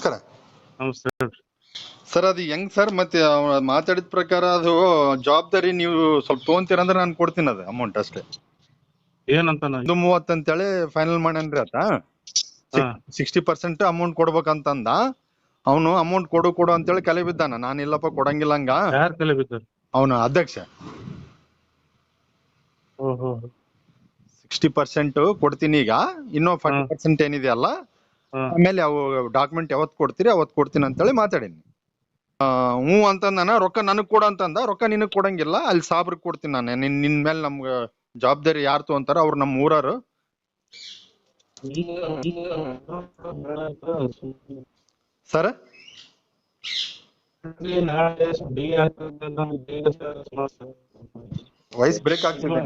ನಮಸ್ಕಾರ. ನಮಸ್ತೆ ಸರ್. ಅದು ಹೆಂಗ್ ಸರ್? ಮತ್ತೆ ಮಾತಾಡಿದ ಪ್ರಕಾರ ಅದು ಜವಾಬ್ದಾರಿ ನೀವು ಸ್ವಲ್ಪ ತಗೊಂತೀರಂದ್ರೆ ನಾನು ಕೊಡ್ತೀನಿ ಅದು ಅಮೌಂಟ್ ಅಷ್ಟೇ. ಏನಂತ ಇದು ಮೂವತ್ತು ಅಂತೇಳಿ ಫೈನಲ್ ಮಾಡನ್ರಿ ಆತ. ಸಿಕ್ಸ್ಟಿ ಪರ್ಸೆಂಟ್ ಅಮೌಂಟ್ ಕೊಡ್ಬೇಕಂತಂದ ಅವನು ಅಮೌಂಟ್ ಕೊಡು ಕೊಡು ಅಂತೇಳಿ ಕಲೆ ಬಿದ್ದಾನ. ನಾನು ಇಲ್ಲಪ್ಪ ಕೊಡಂಗಿಲ್ಲ ಹಂಗ. ಯಾರ್ ಕಲೆ ಬಿದ್ದಾರ? ಅವನು ಅಧ್ಯಕ್ಷ. ಸಿಕ್ಸ್ಟಿ ಪರ್ಸೆಂಟ್ ಕೊಡ್ತೀನಿ ಈಗ. ಇನ್ನೂ ಫೈವ್. ಪರ್ಸೆಂಟ್ ಏನಿದೆಯಲ್ಲ ಹಾ ಆಮೇಲೆ ಅವು ಡಾಕ್ಯುಮೆಂಟ್ ಯಾವತ್ ಕೊಡ್ತೀರಿ ಅವತ್ ಕೊಡ್ತೀನಿ ಅಂತೇಳಿ ಮಾತಾಡೀನಿ. ಹ್ಞೂ ನಾನು ರೊಕ್ಕ ನನಗ್ ಕೊಡ ಅಂತಂದ ರೊಕ್ಕ ನಿನಗ್ ಕೊಡಂಗಿಲ್ಲ ಅಲ್ಲಿ ಸಾಬ್ರಿಗೆ ಕೊಡ್ತೀನಿ ನಾನು. ನಿನ್ ನಿನ್ ಮೇಲೆ ನಮ್ಗ ಜವಾಬ್ದಾರಿ ಯಾರು ತಗೊಂತಾರ ಅವ್ರು ನಮ್ಮ ಊರಾರು ಸರ್? ವೈಸ್ ಬ್ರೇಕ್ ಆಗ್ತಿದೆ.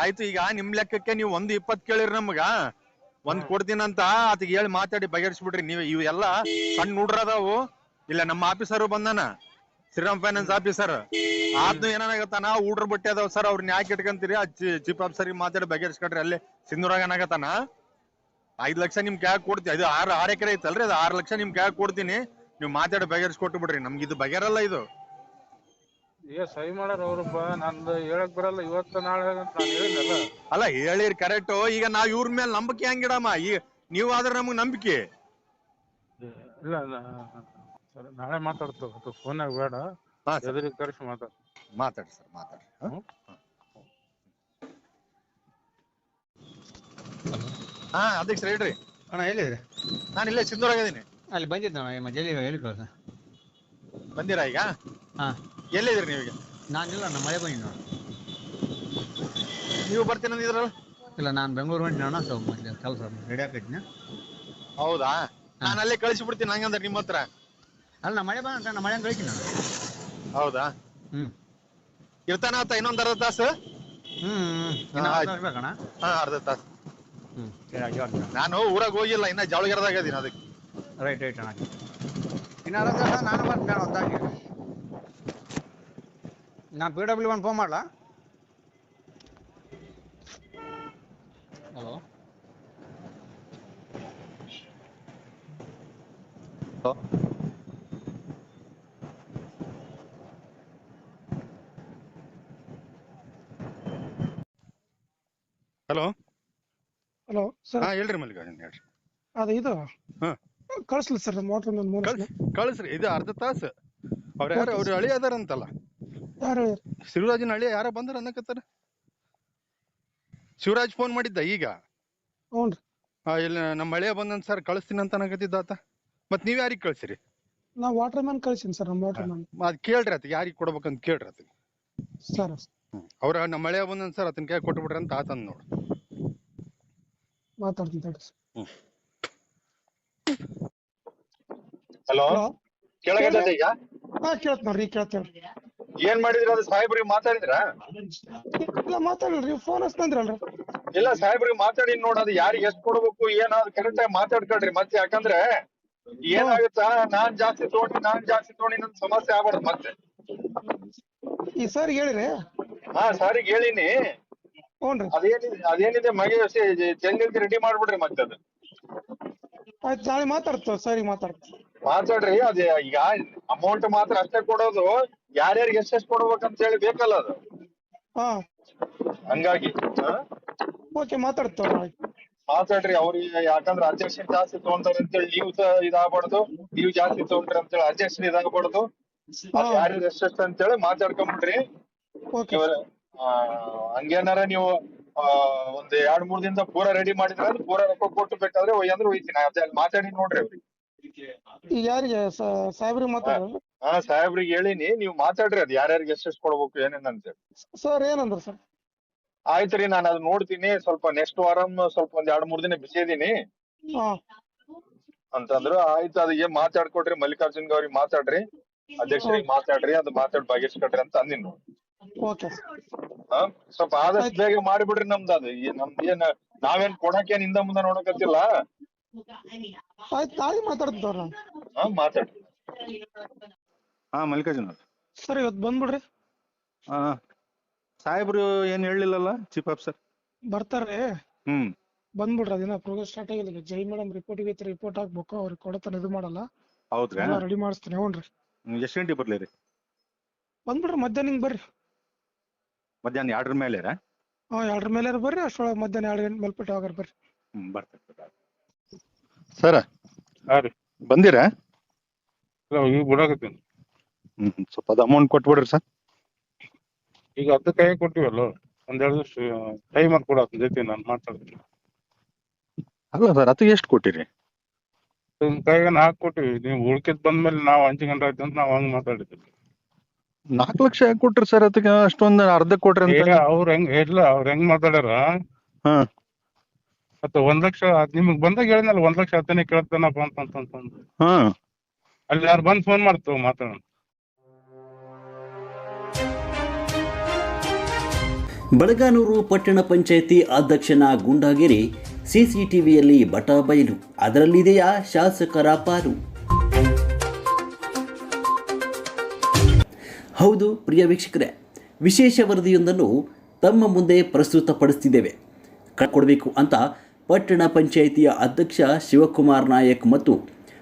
ಆಯ್ತು ಈಗ ನಿಮ್ ಲೆಕ್ಕಕ್ಕೆ ನೀವು ಒಂದು ಇಪ್ಪತ್ ಕೇಳಿರಿ ನಮ್ಗ. ಒಂದ್ ಕೊಡ್ತೀನಂತ ಅದಕ್ಕೆ ಹೇಳಿ ಮಾತಾಡಿ ಬಗೆಹರಿಸ್ಬಿಡ್ರಿ. ನೀವು ಇವೆಲ್ಲ ಸಣ್ಣ ಹುಡ್ರ ಅದಾವು. ಇಲ್ಲ ನಮ್ಮ ಆಫೀಸರ್ ಬಂದಾನ. Shriram finance officer. ಆದ್ನು ಏನಾಗತ್ತಾನ ಹುಡ್ರ ಬಟ್ಟೆ ಅದಾವ ಸರ್ ಅವ್ರನ್ನ ಯಾಕೆ ಇಟ್ಕೊಂತೀರಿ. ಆ ಚೀಫ್ ಆಫೀಸರ್ ಮಾತಾಡಿ ಬಗೆಹರಿಸ್ಕೊಡ್ರಿ. ಅಲ್ಲಿ ಸಿಂಧೂರಾಗ ಏನಾಗತ್ತಾನ? ಐದ್ ಲಕ್ಷ ನಿಮ್ ಕ್ಯಾಗ್ ಕೊಡ್ತೀನಿ ಇದು ಆರು ಆರ್ ಎಕರೆ ಐತಲ್ರಿ ಅದು ಆರು ಲಕ್ಷ ನಿಮ್ ಕ್ಯಾಗ್ ಕೊಡ್ತೀನಿ. ನೀವು ಮಾತಾಡಿ ಬಗೆಹರಿಸ್ಕೊಟ್ಟು ಬಿಡ್ರಿ. ನಮ್ಗೆ ಇದು ಬಗೆಹರಲ್ಲ ಇದು. ಈಗ ಸಹಿ ಮಾಡಾರ ಅವ್ರಪ್ಪ. ನಂದು ಹೇಳಕ್ ಬರಲ್ಲ ಇವತ್ತು ನಾಳೆ ಅಂತ ನಾನು ಹೇಳಿದ್ನಲ್ಲ. ಅಲ್ಲ ಹೇಳಿರಿ ಕರೆಕ್ಟ್ ಈಗ ನಾವ್ ಇವ್ರ ಮೇಲೆ ನಂಬಿಕೆ ಹೆಂಗಿಡಮ್ಮ ಈಗ ನೀವು ಆದ್ರೆ ನಮ್ಗ್ ನಂಬಿಕೆ. ಇಲ್ಲ ನಾ- ಸರಿ, ನಾಳೆ ಮಾತಾಡ್ತೇವೆ. ಫೋನಾಗ ಬೇಡ. ಹಾ ಸರ್. ಎದುರಿಗೆ ಕರೆಸಿ ಮಾತಾಡ. ಮಾತಾಡಿ ಸರ್ ಮಾತಾಡಿ. ಹ? ಹ್ಮ್. ಹಾ ಅಧ್ಯಕ್ಷ ಹೇಳ್ರಿ. ಅಣ್ಣ ಎಲ್ಲಿದ್ರಿ ನಾನು ಇಲ್ಲೇ ಸಿಂಧೂರಾಗ ಇದೀನಿ. ಅಲ್ಲಿ ಬಂದಿದ್ದ ಅಣ್ಣ ಜಲ್ಲಿ ಹೇಳಿ ಕಳ್ಸ ಬಂದಿರಾ ಈಗ? ಹಾ. ಎಲ್ಲಿದ್ರಿ ನೀವೀಗ? ಈಗ ನಾನಿಲ್ಲ ನಮ್ಮ ಮಳೆ ಬಂದಿದ್ದು ಅಣ್ಣ ನೀವು ಬರ್ತೀನಂದಿದ್ರಲ್ಲ ಇಲ್ಲ ನಾನು ಬೆಂಗಳೂರು ಹೊಂಟಿನ ಅಣ್ಣ ಸ್ವಲ್ಪ ಮೊದ್ಲು ಕೆಲಸ ರೆಡಿ ಆಗ್ತೀನಿ ಹೌದಾ? ನಾನು ಅಲ್ಲೇ ಕಳಿಸಿ ಬಿಡ್ತೀನಿ ಹಂಗಂದ್ರೆ ನಿಮ್ಮ ಹತ್ರ. ಅಲ್ಲ ನಮ್ಮ ಮಳೆ ಬಂದ ನಮ್ಮ ಮಳೆ ಕಳಿಸಿ ನಾನು ಹೌದಾ? ಹ್ಞೂ ಇರ್ತಾನ ಆತ ಇನ್ನೊಂದು ಅರ್ಧ ತಾಸು? ಹ್ಞೂ ಹಾ, ಆಯ್ತು. ಇರ್ಬೇಕಣ್ಣ ಹಾ ಅರ್ಧ ತಾಸು. ಹ್ಞೂ ನಾನು ಊರಾಗ ಹೋಗಿಲ್ಲ ಇನ್ನ ಜವಳಗೆರದಾಗ ಅದೀನಿ ಅದಕ್ಕೆ. ರೈಟ್ ರೈಟ್ ಅಣ್ಣ. ಇನ್ನು ಅರ್ಧ ತಾಸ ನಾನು ಬರ್ತೀನಿ ಒದ್ದಾಗಿ ನಾನು ಪಿ ಡಬ್ಲ್ಯೂ ಒನ್ ಫೋನ್ ಮಾಡಲಾ ಹಲೋ ಹಲೋ ಹಲೋ ಸರ್ ಹಾ ಹೇಳ್ರಿ ಮಲ್ಲಿಕಾರ್ಜುನ್ ಹೇಳ್ರಿ ಅದು ಇದು ಹಾ. ಕಳಿಸ್ಲಿ ಸರ್ ವಾಟರ್ ಮ್ಯಾನ್ ಮೂರು ಕಳ್ಸ್ ಕಳಿಸ್ರಿ ಇದು ಅರ್ಧ ತಾಸು ಅವ್ರ ಯಾರು ಅವ್ರ ಹಳಿ ಅದಾರಂತಲ್ಲ ಯಾರು? ಶಿವರಾಜನ ಹಳ್ಳಿ ಯಾರ ಬಂದ್ರ ಅನ್ನಕತ್ತಾರ? ಶಿವರಾಜ್ ಫೋನ್ ಮಾಡಿದ್ದ ಈಗ? ರೀ. ಆ, ಇಲ್ಲ ನಮ್ಮ ಹಳೆಯ ಬಂದನ್ ಸರ್ ಕಳಿಸ್ತೀನಿ ಅಂತ ಅನ್ನಕತ್ತಿದ್ದ ಆತ. ಮತ್ ನೀವ್ ಯಾರಿಗ್ ಕಳ್ಸಿರಿ? ನಾ ವಾಟರ್ ಮ್ಯಾನ್ ಕಳ್ಸೀನಿ ಸರ್ ನಮ್ಮ ವಾಟರ್ ಮ್ಯಾನ್ ಅದ್ ಕೇಳ್ರಿ ಆತ ಯಾರಿಗ್ ಕೊಡ್ಬೇಕಂತ ಕೇಳ್ರಿ ಆತ ಸರ್ ಅವ್ರ ನಮ್ಮ ಹಳೆಯ ಬಂದನ್ ಸರ್ ಆತನ ಕೈ ಕೊಟ್ಬಿಡ್ರಿ ಅಂತ ಆತನ್ ನೋಡ್. ಮಾತಾಡ್ತೀನಿ ಹಲೋ ಹಲೋ ಕೆಳಗಡೆ ಈಗ? ಹಾ ಕೇಳ್ತ ನೋಡ್ರಿ ಕೇಳ್ತೇವ್ರಿ ಏನ್ ಮಾಡಿದ್ರಿ? ಅದು ಸಾಹೇಬ್ರಿಗೆ ಮಾತಾಡಿದ್ರ? ಇಲ್ಲ ಮಾತಾಡಿಲ್ರಿ ಫೋನ್ ಹಚ್ತಂದ್ರಲ್ರಿ ಇಲ್ಲ ಸಾಹೇಬ್ರಿಗೆ ಮಾತಾಡಿ ನೋಡ ಅದು ಯಾರಿಗೆ ಎಷ್ಟ್ ಕೊಡ್ಬೇಕು ಏನಾದ್ರು ಅದು ಕರೆಕ್ಟ್ ಆಗಿ ಮಾತಾಡ್ಕೊಳ್ರಿ ಮತ್ತೆ. ಯಾಕಂದ್ರೆ ಏನಾಗುತ್ತಾ ನಾನ್ ಜಾಸ್ತಿ ತಗೊಂಡಿ ನಾನ್ ಜಾಸ್ತಿ ತಗೊಂಡಿ ನನ್ ಸಮಸ್ಯೆ ಆಗ್ಬಾರ್ದು ಮತ್ತೆ. ಈ ಸರ್ ಹೇಳಿರಿ. ಹಾ ಸಾರಿಗೆ ಹೇಳಿನಿ. ಅದೇನಿದೆ ಅದೇನಿದೆ ಮಗೆ ಜಲ್ದಿ ರೆಡಿ ಮಾಡ್ಬಿಡ್ರಿ ಮತ್ತೆ ಅದು. ಆಯ್ತು ನಾಳೆ ಮಾತಾಡ್ತೇವೆ ಸರಿ ಮಾತಾಡ್ತ ಮಾತಾಡ್ರಿ ಅದೇ ಈಗ ಅಮೌಂಟ್ ಮಾತ್ರ ಅಷ್ಟೇ ಕೊಡೋದು. ಯಾರ್ಯಾರಿಗೆ ಎಷ್ಟೆಷ್ಟು ಅಂತ ಹೇಳಿ ಬೇಕಲ್ಲ ಅದು? ಹಾ. ಹಂಗಾಗಿ ಹಾ? ಓಕೆ ಮಾತಾಡ್ತಾರ ಮಾತಾಡ್ರಿ ಅವ್ರಿಗೆ ಯಾಕಂದ್ರೆ ಅಧ್ಯಕ್ಷ ಜಾಸ್ತಿ ತಗೊಂತಾರೆ ಅಂತೇಳಿ ನೀವು ಸಹ ಇದಾಗ್ಬಾರ್ದು. ನೀವು ಜಾಸ್ತಿ ತಗೊಂಡ್ರಿ ಅಂತೇಳಿ ಅಧ್ಯಕ್ಷ ಇದಾಗ್ಬಾರ್ದು. ಹಾ. ಯಾರ್ಯಾರು ಎಷ್ಟೆಷ್ಟು ಅಂತೇಳಿ ಮಾತಾಡ್ಕೊಂಬಿಡ್ರಿ. ಓಕೆ. ಇವ್ರ ಆ, ಹಂಗೇನಾರ ನೀವು ಆ, ಒಂದ್ ಎರಡ್ ಮೂರ್ ದಿನದ ಪೂರ ರೆಡಿ ಮಾಡಿದ್ರೆ ಪೂರ ರೊಕ್ಕ ಕೊಟ್ಟು ಬೇಕಾದ್ರೆ ಹೋಯ್ ಅಂದ್ರೆ ಒಯ್ತೀನಿ ಅದೇ ಅಲ್ಲಿ ಮಾತಾಡಿ ನೋಡ್ರಿ ಅವ್ರಿಗೆ. ಈಗ ಯಾರಿಗೆ? ಸಾಹೇಬ್ರಿಗೆ ಮಾತಾಡ್ರಿ ಹಾ ಸಾಹೇಬ್ರಿಗೆ ಹೇಳಿನಿ. ನೀವು ಮಾತಾಡ್ರಿ ಅದ್ ಯಾರ್ಯಾರಿಗೆ ಎಷ್ಟೆಷ್ಟು ಕೊಡ್ಬೇಕು ಏನೇನ್ ಅಂತೇಳಿ ಸರ್ ಏನಂದ್ರ ಸರ್? ಆಯ್ತ್ರಿ ನಾನು ಅದ್ ನೋಡ್ತೀನಿ. ಸ್ವಲ್ಪ ನೆಕ್ಸ್ಟ್ ವಾರ ಸ್ವಲ್ಪ ಒಂದ್ ಎರಡ್ ಮೂರ್ ದಿನ ಬಿಸಿ ಇದೀನಿ. ಹಾ. ಅಂತಂದ್ರು ಆಯ್ತು ಅದು ಏನ್ ಮಾತಾಡ್ಕೊಡ್ರಿ ಮಲ್ಲಿಕಾರ್ಜುನ್ ಗೌರಿ ಮಾತಾಡ್ರಿ. ಅಧ್ಯಕ್ಷರಿಗೆ ಮಾತಾಡ್ರಿ ಅದು ಮಾತಾಡ್ ಬಗೆಹರಿಸ್ಕೊಡ್ರಿ ಅಂತ ಅಂದಿನ ನೋಡಿ. ಓಕೆ ಹಾ ಸ್ವಲ್ಪ ಆದಷ್ಟು ಬೇಗ ಮಾಡಿಬಿಡ್ರಿ ನಮ್ದು ಅದು. ನಮ್ದು ಏನ್ ನಾವೇನ್ ಕೊಡಕೇನ್ ಹಿಂದ ಮುಂದೆ ನೋಡಕತ್ತಿಲ್ಲ. ಆಯ್ತು ನಾಳೆ ಮಾತಾಡ್ತೇವೆ ನಾನು ಹಾ ಹಾ ಮಲ್ಲಿಕಾರ್ಜುನ್ ಅವ್ರು. ಸರ್ ಇವತ್ತು ಬಂದ್ಬಿಡ್ರಿ. ಹಾ ಸಾಹೇಬ್ರು ಏನ್ ಹೇಳಿಲ್ಲಲ್ಲ ಚೀಫ್ ಆಫೀಸರ್ ಬರ್ತಾರೆ ಹ್ಮ್. ಬಂದ್ಬಿಡ್ರಿ ಅದೇನ ಪ್ರೋಗ್ರೆಸ್ ಸ್ಟಾರ್ಟ್ ಆಗಿಲ್ಲ ಈಗ ಜೈ ಮೇಡಮ್ ರಿಪೋರ್ಟ್ ಐತಿ ರಿಪೋರ್ಟ್ ಹಾಕ್ಬೇಕು ಅವ್ರಿಗೆ ಕೊಡತಾನೆ ಇದು ಮಾಡಲ್ಲ. ಹೌದ್ರಾ? ಎಲ್ಲ ರೆಡಿ ಮಾಡಿಸ್ತೀನಿ ಹ್ಞೂನ್ರಿ ಎಷ್ಟು ಗಂಟೆ ಬರ್ಲಿ ರೀ? ಬಂದ್ಬಿಡ್ರಿ ಮಧ್ಯಾಹ್ನ ಹಿಂಗ್ ಬರ್ರಿ. ಮಧ್ಯಾಹ್ನ ಎರಡರ ಮೇಲೆ ಹಾ ಎರಡರ ಮೇಲೆ ಬರ್ರಿ ಅಷ್ಟೊಳಗೆ ಮಧ್ಯಾಹ್ನ ಎರಡು ಗಂಟೆ ಮೇಲ್ಪಟ್ಟು ಯಾವಾಗಾರ ಬರ್ರಿ. ಹ್ಮ್ ಬರ್ತೇವೆ ಸರ? ಹಾ ರೀ. ಬಂದಿರಾ? ಇಲ್ಲ ಈಗ ಬಿಡಾಕತ್ತೀನಿ. ಹ್ಮ್ ಸ್ವಲ್ಪ ಅದು ಅಮೌಂಟ್ ಕೊಟ್ಬಿಡ್ರಿ ಸರ್. ಈಗ ಅರ್ಧ ಕೈ ಕೊಟ್ಟಿವಲ್ಲ ಒಂದೆರಡು ದಿವಸ ಟೈಮ್ ಮಾಡಿ ಕೊಡತ್ತ ಜೊತೆ ನಾನು ಮಾತಾಡ್ತೀನಿ. ಅಲ್ಲ ಸರ್ ಅದು ಎಷ್ಟು ಕೊಟ್ಟಿರಿ? ನಿಮ್ ಕೈಗೆ ನಾಲ್ಕು ಕೊಟ್ಟಿವಿ. ನೀವು ಉಳ್ಕಿದ್ ಬಂದ್ಮೇಲೆ ನಾವು ಹಂಚಿ ಗಂಟೆ ಆಯ್ತು ಅಂತ ನಾವು ಹಂಗ್ ಮಾತಾಡಿದ್ವಿ ನಾಲ್ಕು ಲಕ್ಷ ಯಾಕೆ ಕೊಟ್ರಿ ಸರ್ ಅದಕ್ಕೆ? ಅಷ್ಟೊಂದು ಅರ್ಧ ಕೊಟ್ರಿ ಅಂತ? ಅವ್ರ ಹೆಂಗ್ ಇಲ್ಲ ಅವ್ರ ಹೆಂಗ್ ಮಾತಾಡ್ಯಾರ? ಹಾ. ಮತ್ತೆ ಒಂದ್ ಲಕ್ಷ ನಿಮಗ್ ಬಂದಾಗ ಹೇಳಿದ್ನಲ್ಲ ಒಂದ್ ಲಕ್ಷ ಹತ್ತನೇ ಕೇಳ್ತಾನಪ್ಪ ಅಂತ ಅಂತಂದು ಹಾ. ಅಲ್ಲಿ ಯಾರು ಬಂದ್ ಫೋನ್ ಮಾಡ್ತು ಮಾತಾಡೋಣ. ಬಳಗಾನೂರು ಪಟ್ಟಣ ಪಂಚಾಯಿತಿ ಅಧ್ಯಕ್ಷನ ಗುಂಡಾಗಿರಿ ಸಿಸಿಟಿವಿಯಲ್ಲಿ ಬಟ ಬಯಲು ಅದರಲ್ಲಿದೆಯಾ ಶಾಸಕರ ಪಾಲು? ಹೌದು ಪ್ರಿಯ ವೀಕ್ಷಕರೇ ವಿಶೇಷ ವರದಿಯೊಂದನ್ನು ತಮ್ಮ ಮುಂದೆ ಪ್ರಸ್ತುತಪಡಿಸ್ತಿದ್ದೇವೆ. ಕೊಡಬೇಕು ಅಂತ ಪಟ್ಟಣ ಪಂಚಾಯಿತಿಯ ಅಧ್ಯಕ್ಷ ಶಿವಕುಮಾರ್ ನಾಯಕ್ ಮತ್ತು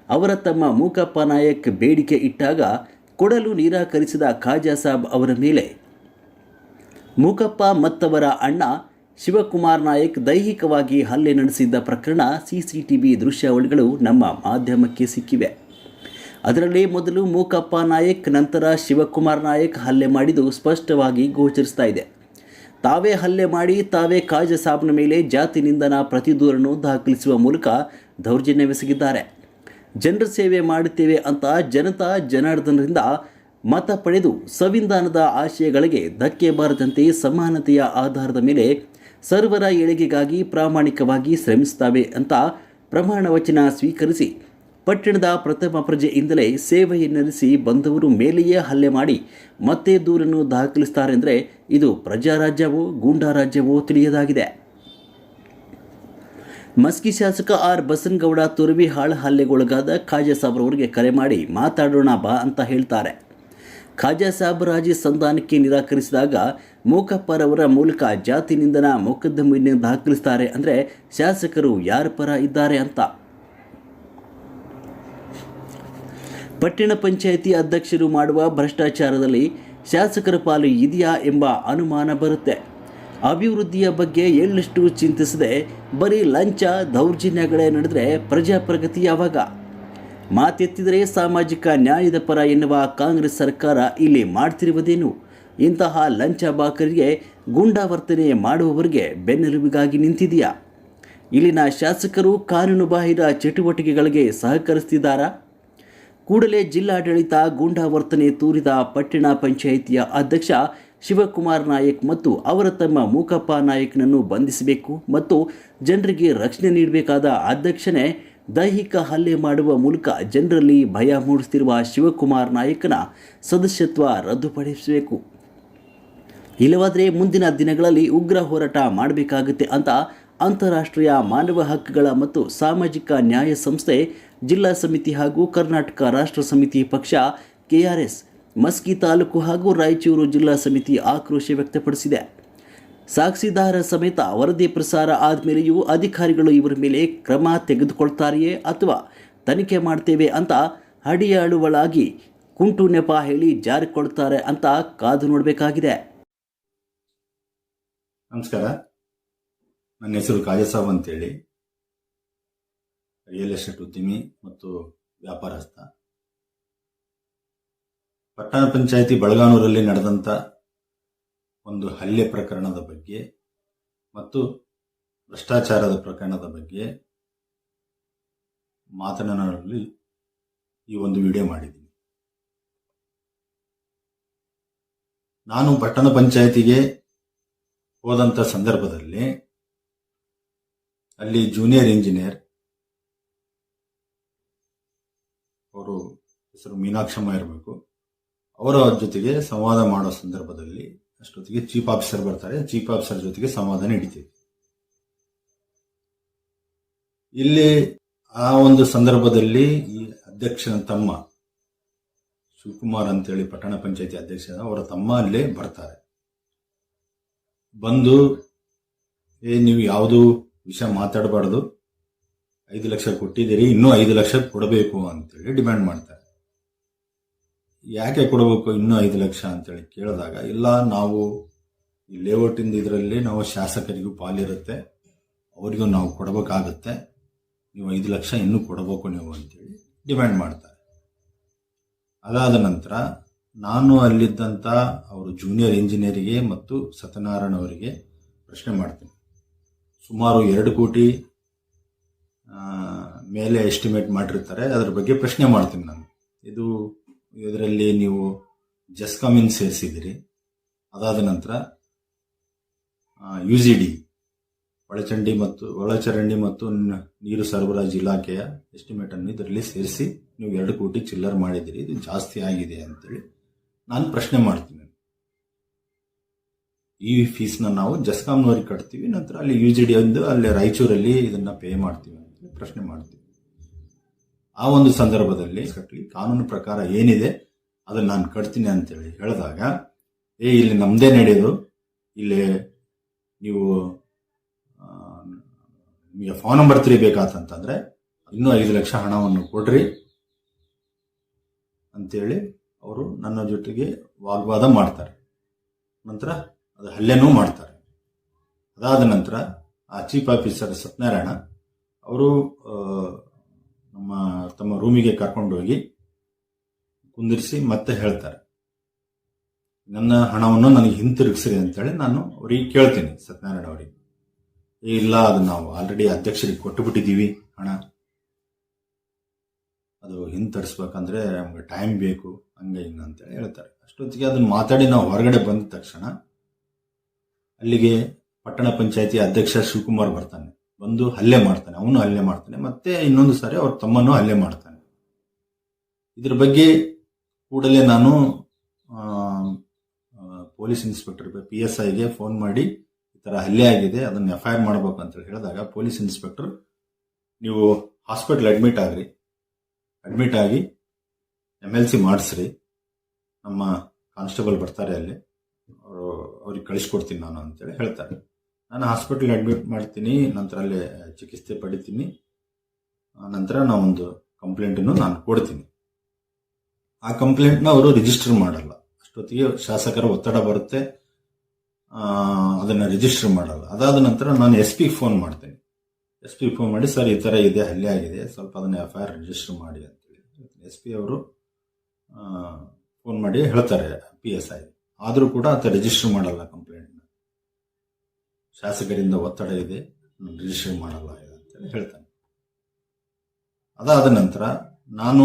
ಅವರ ತಮ್ಮ ಮೂಕಪ್ಪ ನಾಯಕ್ ಬೇಡಿಕೆ ಇಟ್ಟಾಗ ಕೊಡಲು ನಿರಾಕರಿಸಿದ ಖಾಜಾ ಸಾಬ್ ಅವರ ಮೇಲೆ. ಮೂಕಪ್ಪ ಮತ್ತವರ ಅಣ್ಣ ಶಿವಕುಮಾರ್ ನಾಯಕ್ ದೈಹಿಕವಾಗಿ ಹಲ್ಲೆ ನಡೆಸಿದ್ದ ಪ್ರಕರಣ ಸಿಸಿಟಿವಿ ದೃಶ್ಯಾವಳಿಗಳು ನಮ್ಮ ಮಾಧ್ಯಮಕ್ಕೆ ಸಿಕ್ಕಿವೆ. ಅದರಲ್ಲಿ ಮೊದಲು ಮೂಕಪ್ಪ ನಾಯಕ್, ನಂತರ ಶಿವಕುಮಾರ್ ನಾಯಕ್ ಹಲ್ಲೆ ಮಾಡಿದ್ದು ಸ್ಪಷ್ಟವಾಗಿ ಗೋಚರಿಸ್ತಾ ಇದೆ. ತಾವೇ ಹಲ್ಲೆ ಮಾಡಿ, ತಾವೇ ಕಾಜ ಸಾಬ್ನ ಮೇಲೆ ಜಾತಿ ನಿಂದನ ಪ್ರತಿದೂರನ್ನು ದಾಖಲಿಸುವ ಮೂಲಕ ದೌರ್ಜನ್ಯವೆಸಗಿದ್ದಾರೆ ಜನರ ಸೇವೆ ಮಾಡುತ್ತೇವೆ ಅಂತ ಜನತಾ ಜನಾರ್ದನರಿಂದ ಮತ ಪಡೆದು ಸಂವಿಧಾನದ ಆಶಯಗಳಿಗೆ ಧಕ್ಕೆ ಬಾರದಂತೆ ಸಮಾನತೆಯ ಆಧಾರದ ಮೇಲೆ ಸರ್ವರ ಏಳಿಗೆಗಾಗಿ ಪ್ರಾಮಾಣಿಕವಾಗಿ ಶ್ರಮಿಸುತ್ತವೆ ಅಂತ ಪ್ರಮಾಣ ವಚನ ಸ್ವೀಕರಿಸಿ ಪಟ್ಟಣದ ಪ್ರಥಮ ಪ್ರಜೆಯಿಂದಲೇ ಸೇವೆಯನ್ನೆಲೆಸಿ ಬಂದವರು ಮೇಲೆಯೇ ಹಲ್ಲೆ ಮಾಡಿ ಮತ್ತೆ ದೂರನ್ನು ದಾಖಲಿಸುತ್ತಾರೆಂದರೆ ಇದು ಪ್ರಜಾರಾಜ್ಯವೋ ಗೂಂಡಾರಾಜ್ಯವೋ ತಿಳಿಯದಾಗಿದೆ. ಮಸ್ಕಿ ಶಾಸಕ ಆರ್. ಬಸನಗೌಡ ತುರವಿಹಾಳ್ ಹಲ್ಲೆಗೊಳಗಾದ ಖಾಜಾ ಸಾಬ್ರವರಿಗೆ ಕರೆ ಮಾಡಿ ಮಾತಾಡೋಣ ಬಾ ಅಂತ ಹೇಳ್ತಾರೆ. ಖಾಜಾ ಸಾಬ್ ರಾಜಿ ಸಂಧಾನಕ್ಕೆ ನಿರಾಕರಿಸಿದಾಗ ಮೂಕಪ್ಪರವರ ಮೂಲಕ ಜಾತಿ ನಿಂದನ ಮೊಕದ್ದಮೆಯನ್ನು ದಾಖಲಿಸ್ತಾರೆ ಅಂದರೆ ಶಾಸಕರು ಯಾರ ಪರ ಇದ್ದಾರೆ ಅಂತ. ಪಟ್ಟಣ ಪಂಚಾಯಿತಿ ಅಧ್ಯಕ್ಷರು ಮಾಡುವ ಭ್ರಷ್ಟಾಚಾರದಲ್ಲಿ ಶಾಸಕರ ಪಾಲು ಇದೆಯಾ ಎಂಬ ಅನುಮಾನ ಬರುತ್ತೆ. ಅಭಿವೃದ್ಧಿಯ ಬಗ್ಗೆ ಎಳ್ಳಷ್ಟು ಚಿಂತಿಸದೆ ಬರೀ ಲಂಚ, ದೌರ್ಜನ್ಯಗಳೇ ನಡೆದರೆ ಪ್ರಜಾಪ್ರಗತಿ ಯಾವಾಗ? ಮಾತೆತ್ತಿದರೆ ಸಾಮಾಜಿಕ ನ್ಯಾಯದ ಪರ ಎನ್ನುವ ಕಾಂಗ್ರೆಸ್ ಸರ್ಕಾರ ಇಲ್ಲಿ ಮಾಡ್ತಿರುವುದೇನು? ಇಂತಹ ಲಂಚ ಬಾಕರಿಗೆ ಗೂಂಡಾವರ್ತನೆ ಮಾಡುವವರಿಗೆ ಬೆನ್ನೆಲುಬಿಗಾಗಿ ನಿಂತಿದೆಯಾ? ಇಲ್ಲಿನ ಶಾಸಕರು ಕಾನೂನುಬಾಹಿರ ಚಟುವಟಿಕೆಗಳಿಗೆ ಸಹಕರಿಸ್ತಿದ್ದಾರಾ? ಕೂಡಲೇ ಜಿಲ್ಲಾಡಳಿತ ಗೂಂಡಾವರ್ತನೆ ತೂರಿದ ಪಟ್ಟಣ ಪಂಚಾಯಿತಿಯ ಅಧ್ಯಕ್ಷ ಶಿವಕುಮಾರ್ ನಾಯಕ್ ಮತ್ತು ಅವರ ತಮ್ಮ ಮೂಕಪ್ಪ ನಾಯಕ್ನನ್ನು ಬಂಧಿಸಬೇಕು ಮತ್ತು ಜನರಿಗೆ ರಕ್ಷಣೆ ನೀಡಬೇಕಾದ ಅಧ್ಯಕ್ಷನೇ ದೈಹಿಕ ಹಲ್ಲೆ ಮಾಡುವ ಮೂಲಕ ಜನರಲ್ಲಿ ಭಯ ಮೂಡಿಸುತ್ತಿರುವ ಶಿವಕುಮಾರ್ ನಾಯಕನ ಸದಸ್ಯತ್ವ ರದ್ದುಪಡಿಸಬೇಕು. ಇಲ್ಲವಾದರೆ ಮುಂದಿನ ದಿನಗಳಲ್ಲಿ ಉಗ್ರ ಹೋರಾಟ ಮಾಡಬೇಕಾಗುತ್ತೆ ಅಂತ ಅಂತಾರಾಷ್ಟ್ರೀಯ ಮಾನವ ಹಕ್ಕುಗಳ ಮತ್ತು ಸಾಮಾಜಿಕ ನ್ಯಾಯ ಸಂಸ್ಥೆ ಜಿಲ್ಲಾ ಸಮಿತಿ ಹಾಗೂ ಕರ್ನಾಟಕ ರಾಷ್ಟ್ರ ಸಮಿತಿ ಪಕ್ಷ ಕೆಆರ್ಎಸ್, ಮಸ್ಕಿ ತಾಲೂಕು ಹಾಗೂ ರಾಯಚೂರು ಜಿಲ್ಲಾ ಸಮಿತಿ ಆಕ್ರೋಶ ವ್ಯಕ್ತಪಡಿಸಿದೆ. ಸಾಕ್ಷಿದಾರ ಸಮೇತ ವರದಿ ಪ್ರಸಾರ ಆದಮೇಲೆಯೂ ಅಧಿಕಾರಿಗಳು ಇವರ ಮೇಲೆ ಕ್ರಮ ತೆಗೆದುಕೊಳ್ತಾರೆಯೇ ಅಥವಾ ತನಿಖೆ ಮಾಡ್ತೇವೆ ಅಂತ ಹಡಿಯಾಳುವಳಾಗಿ ಕುಂಟು ನೆಪ ಹೇಳಿ ಜಾರಿಕೊಳ್ತಾರೆ ಅಂತ ಕಾದು ನೋಡಬೇಕಾಗಿದೆ. ನಮಸ್ಕಾರ. ನನ್ನ ಹೆಸರು ಕಾಜಸಾಬ್ ಅಂತೇಳಿ. ರಿಯಲ್ ಎಸ್ಟೇಟ್ ಉದ್ಯಮಿ ಮತ್ತು ವ್ಯಾಪಾರಸ್ಥ. ಪಟ್ಟಣ ಪಂಚಾಯಿತಿ ಬಳಗಾನೂರಲ್ಲಿ ನಡೆದಂಥ ಒಂದು ಹಲ್ಲೆ ಪ್ರಕರಣದ ಬಗ್ಗೆ ಮತ್ತು ಭ್ರಷ್ಟಾಚಾರದ ಪ್ರಕರಣದ ಬಗ್ಗೆ ಮಾತನಾಡಲು ಈ ಒಂದು ವಿಡಿಯೋ ಮಾಡಿದ್ದೀನಿ. ನಾನು ಪಟ್ಟಣ ಪಂಚಾಯಿತಿಗೆ ಹೋದಂಥ ಸಂದರ್ಭದಲ್ಲಿ ಅಲ್ಲಿ ಜೂನಿಯರ್ ಇಂಜಿನಿಯರ್ ಅವರು ಹೆಸರು ಮೀನಾಕ್ಷಮ್ಮ ಇರಬೇಕು. ಅವರ ಜೊತೆಗೆ ಸಂವಾದ ಮಾಡೋ ಸಂದರ್ಭದಲ್ಲಿ ಅಷ್ಟೊತ್ತಿಗೆ ಚೀಫ್ ಆಫೀಸರ್ ಬರ್ತಾರೆ. ಚೀಫ್ ಆಫೀಸರ್ ಜೊತೆಗೆ ಸಂವಾದ ನಡೀತಿದೆ ಇಲ್ಲಿ ಆ ಒಂದು ಸಂದರ್ಭದಲ್ಲಿ ಈ ಅಧ್ಯಕ್ಷನ ತಮ್ಮ, ಶಿವಕುಮಾರ್ ಅಂತೇಳಿ ಪಟ್ಟಣ ಪಂಚಾಯತಿ ಅಧ್ಯಕ್ಷ, ಅವರ ತಮ್ಮ ಅಲ್ಲೇ ಬರ್ತಾರೆ. ಬಂದು, ಏ, ನೀವು ಯಾವುದು ವಿಷಯ ಮಾತಾಡಬಾರ್ದು. ಐದು ಲಕ್ಷ ಕೊಟ್ಟಿದ್ದೀರಿ, ಇನ್ನೂ ಐದು ಲಕ್ಷ ಕೊಡಬೇಕು ಅಂತೇಳಿ ಡಿಮ್ಯಾಂಡ್ ಮಾಡ್ತಾರೆ. ಯಾಕೆ ಕೊಡಬೇಕು, ಇನ್ನೂ ಐದು ಲಕ್ಷ ಅಂತೇಳಿ ಕೇಳಿದಾಗ, ಇಲ್ಲ, ನಾವು ಈ ಲೇಔಟಿಂದ ಇದರಲ್ಲಿ ನಾವು ಶಾಸಕರಿಗೂ ಪಾಲಿರುತ್ತೆ, ಅವರಿಗೂ ನಾವು ಕೊಡಬೇಕಾಗುತ್ತೆ, ನೀವು ಐದು ಲಕ್ಷ ಇನ್ನೂ ಕೊಡಬೇಕು ನೀವು ಅಂತೇಳಿ ಡಿಮ್ಯಾಂಡ್ ಮಾಡ್ತಾರೆ. ಅದಾದ ನಂತರ ನಾನು ಅಲ್ಲಿದ್ದಂಥ ಅವರು ಜೂನಿಯರ್ ಇಂಜಿನಿಯರಿಗೆ ಮತ್ತು ಸತ್ಯನಾರಾಯಣ ಅವರಿಗೆ ಪ್ರಶ್ನೆ ಮಾಡ್ತೀನಿ. ಸುಮಾರು ಎರಡು ಕೋಟಿ ಮೇಲೆ ಎಸ್ಟಿಮೇಟ್ ಮಾಡಿರ್ತಾರೆ. ಅದ್ರ ಬಗ್ಗೆ ಪ್ರಶ್ನೆ ಮಾಡ್ತೀನಿ ನಾನು. ಇದು ಇದರಲ್ಲಿ ನೀವು ಜಸ್ಕಾಮಿನ್ ಸೇರಿಸಿದಿರಿ ಅದಾದ ನಂತರ ಯು ಜಿ ಡಿ ಒಳಚಂಡಿ ಮತ್ತು, ಒಳಚರಂಡಿ ಮತ್ತು ನೀರು ಸರಬರಾಜು ಇಲಾಖೆಯ ಎಸ್ಟಿಮೇಟನ್ನು ಇದರಲ್ಲಿ ಸೇರಿಸಿ ನೀವು ಎರಡು ಕೋಟಿ ಚಿಲ್ಲರ್ ಮಾಡಿದಿರಿ ಇದು ಜಾಸ್ತಿ ಆಗಿದೆ ಅಂತೇಳಿ ನಾನು ಪ್ರಶ್ನೆ ಮಾಡ್ತೀನಿ. ಈ ಫೀಸ್ನ ನಾವು ಜಸ್ಕಾಮ್ನವ್ರಿಗೆ ಕಟ್ತೀವಿ. ನಂತರ ಅಲ್ಲಿ ಯು ಜಿ ಡಿ ಒಂದು, ಅಲ್ಲಿ ರಾಯಚೂರಲ್ಲಿ ಇದನ್ನ ಪೇ ಮಾಡ್ತೀವಿ. ಪ್ರಶ್ನೆ ಮಾಡ್ತೀವಿ ಆ ಒಂದು ಸಂದರ್ಭದಲ್ಲಿ ಕಟ್ಲಿ, ಕಾನೂನು ಪ್ರಕಾರ ಏನಿದೆ, ಅದನ್ನು ನಾನು ಕಟ್ತೀನಿ ಅಂತೇಳಿ ಹೇಳಿದಾಗ, ಏ, ಇಲ್ಲಿ ನಮ್ದೇ ನಡೆಯೋದು ಇಲ್ಲಿ ನೀವು ನಿಮಗೆ ಫೋನ್ ನಂಬರ್ ತ್ರೀ ಬೇಕಾತಂತಂದರೆ ಇನ್ನೂ ಐದು ಲಕ್ಷ ಹಣವನ್ನು ಕೊಡ್ರಿ ಅಂತೇಳಿ ಅವರು ನನ್ನ ಜೊತೆಗೆ ವಾಗ್ವಾದ ಮಾಡ್ತಾರೆ. ನಂತರ ಅದು ಹಲ್ಲೆನೂ ಮಾಡ್ತಾರೆ. ಅದಾದ ನಂತರ ಆ ಚೀಫ್ ಆಫೀಸರ್ ಸತ್ಯನಾರಾಯಣ ಅವರು ನಮ್ಮ, ತಮ್ಮ ರೂಮಿಗೆ ಕರ್ಕೊಂಡೋಗಿ ಕುಂದಿರಿಸಿ ಮತ್ತೆ ಹೇಳ್ತಾರೆ. ನನ್ನ ಹಣವನ್ನು ನನಗೆ ಹಿಂತಿರುಗಿಸ್ರಿ ಅಂತೇಳಿ ನಾನು ಅವ್ರಿಗೆ ಕೇಳ್ತೀನಿ, ಸತ್ಯನಾರಾಯಣ ಅವರಿಗೆ. ಇಲ್ಲ, ಅದು ನಾವು ಆಲ್ರೆಡಿ ಅಧ್ಯಕ್ಷರಿಗೆ ಕೊಟ್ಟು ಬಿಟ್ಟಿದ್ದೀವಿ ಹಣ. ಅದು ಹಿಂತರಿಸ್ಬೇಕಂದ್ರೆ ನಮ್ಗೆ ಟೈಮ್ ಬೇಕು, ಹಂಗೆ ಹಿಂಗೆ ಅಂತೇಳಿ ಹೇಳ್ತಾರೆ. ಅಷ್ಟೊತ್ತಿಗೆ ಅದನ್ನು ಮಾತಾಡಿ ನಾವು ಹೊರಗಡೆ ಬಂದ ತಕ್ಷಣ ಅಲ್ಲಿಗೆ ಪಟ್ಟಣ ಪಂಚಾಯತಿ ಅಧ್ಯಕ್ಷ ಶಿವಕುಮಾರ್ ಬರ್ತಾನೆ. ಬಂದು ಹಲ್ಲೆ ಮಾಡ್ತಾನೆ, ಅವನು ಹಲ್ಲೆ ಮಾಡ್ತಾನೆ, ಮತ್ತೆ ಇನ್ನೊಂದು ಸಾರಿ ಅವ್ರ ತಮ್ಮನೂ ಹಲ್ಲೆ ಮಾಡ್ತಾನೆ. ಇದ್ರ ಬಗ್ಗೆ ಕೂಡಲೇ ನಾನು ಪೊಲೀಸ್ ಇನ್ಸ್ಪೆಕ್ಟರ್ ಪಿ ಎಸ್ ಐಗೆ ಫೋನ್ ಮಾಡಿ ಈ ಥರ ಹಲ್ಲೆ ಆಗಿದೆ, ಅದನ್ನು ಎಫ್ ಐ ಆರ್ ಮಾಡಬೇಕು ಅಂತ ಹೇಳಿದಾಗ ಪೊಲೀಸ್ ಇನ್ಸ್ಪೆಕ್ಟರ್, ನೀವು ಹಾಸ್ಪಿಟ್ಲ್ ಅಡ್ಮಿಟ್ ಆಗ್ರಿ, ಅಡ್ಮಿಟ್ ಆಗಿ ಎಂ ಎಲ್ ಸಿ ಮಾಡಿಸ್ರಿ, ನಮ್ಮ ಕಾನ್ಸ್ಟೇಬಲ್ ಬರ್ತಾರೆ ಅಲ್ಲಿ, ಅವರು, ಅವ್ರಿಗೆ ಕಳಿಸ್ಕೊಡ್ತೀನಿ ನಾನು ಅಂತೇಳಿ ಹೇಳ್ತಾರೆ. ನಾನು ಹಾಸ್ಪಿಟಲ್ ಅಡ್ಮಿಟ್ ಮಾಡ್ತೀನಿ, ನಂತರ ಅಲ್ಲಿ ಚಿಕಿತ್ಸೆ ಪಡಿತೀನಿ. ನಂತರ ನಾವೊಂದು ಕಂಪ್ಲೇಂಟನ್ನು ನಾನು ಕೊಡ್ತೀನಿ. ಆ ಕಂಪ್ಲೇಂಟ್ನ ಅವರು ರಿಜಿಸ್ಟರ್ ಮಾಡಲ್ಲ. ಅಷ್ಟೊತ್ತಿಗೆ ಶಾಸಕರ ಒತ್ತಡ ಬರುತ್ತೆ. ಅದನ್ನು ರಿಜಿಸ್ಟರ್ ಮಾಡಲ್ಲ. ಅದಾದ ನಂತರ ನಾನು ಎಸ್ ಪಿ ಫೋನ್ ಮಾಡ್ತೇನೆ. ಎಸ್ ಪಿ ಫೋನ್ ಮಾಡಿ, ಸರ್, ಈ ಥರ ಇದೆ, ಹಲ್ಲೆ ಆಗಿದೆ, ಸ್ವಲ್ಪ ಅದನ್ನು ಎಫ್ ಐ ಆರ್ ರಿಜಿಸ್ಟರ್ ಮಾಡಿ ಅಂತೇಳಿ ಎಸ್ ಪಿ ಅವರು ಫೋನ್ ಮಾಡಿ ಹೇಳ್ತಾರೆ ಪಿ ಎಸ್ ಐ ಆದರೂ ಕೂಡ ಆತ ರಿಜಿಸ್ಟರ್ ಮಾಡಲ್ಲ ಕಂಪ್ಲೇಂಟ್ನ ಶಾಸಕರಿಂದ ಒತ್ತಡ ಇದೆ ರಿಜಿಸ್ಟರ್ ಮಾಡಲ್ಲ ಅಂತ ಅಂತೇಳಿ ಹೇಳ್ತಾನೆ. ಅದಾದ ನಂತರ ನಾನು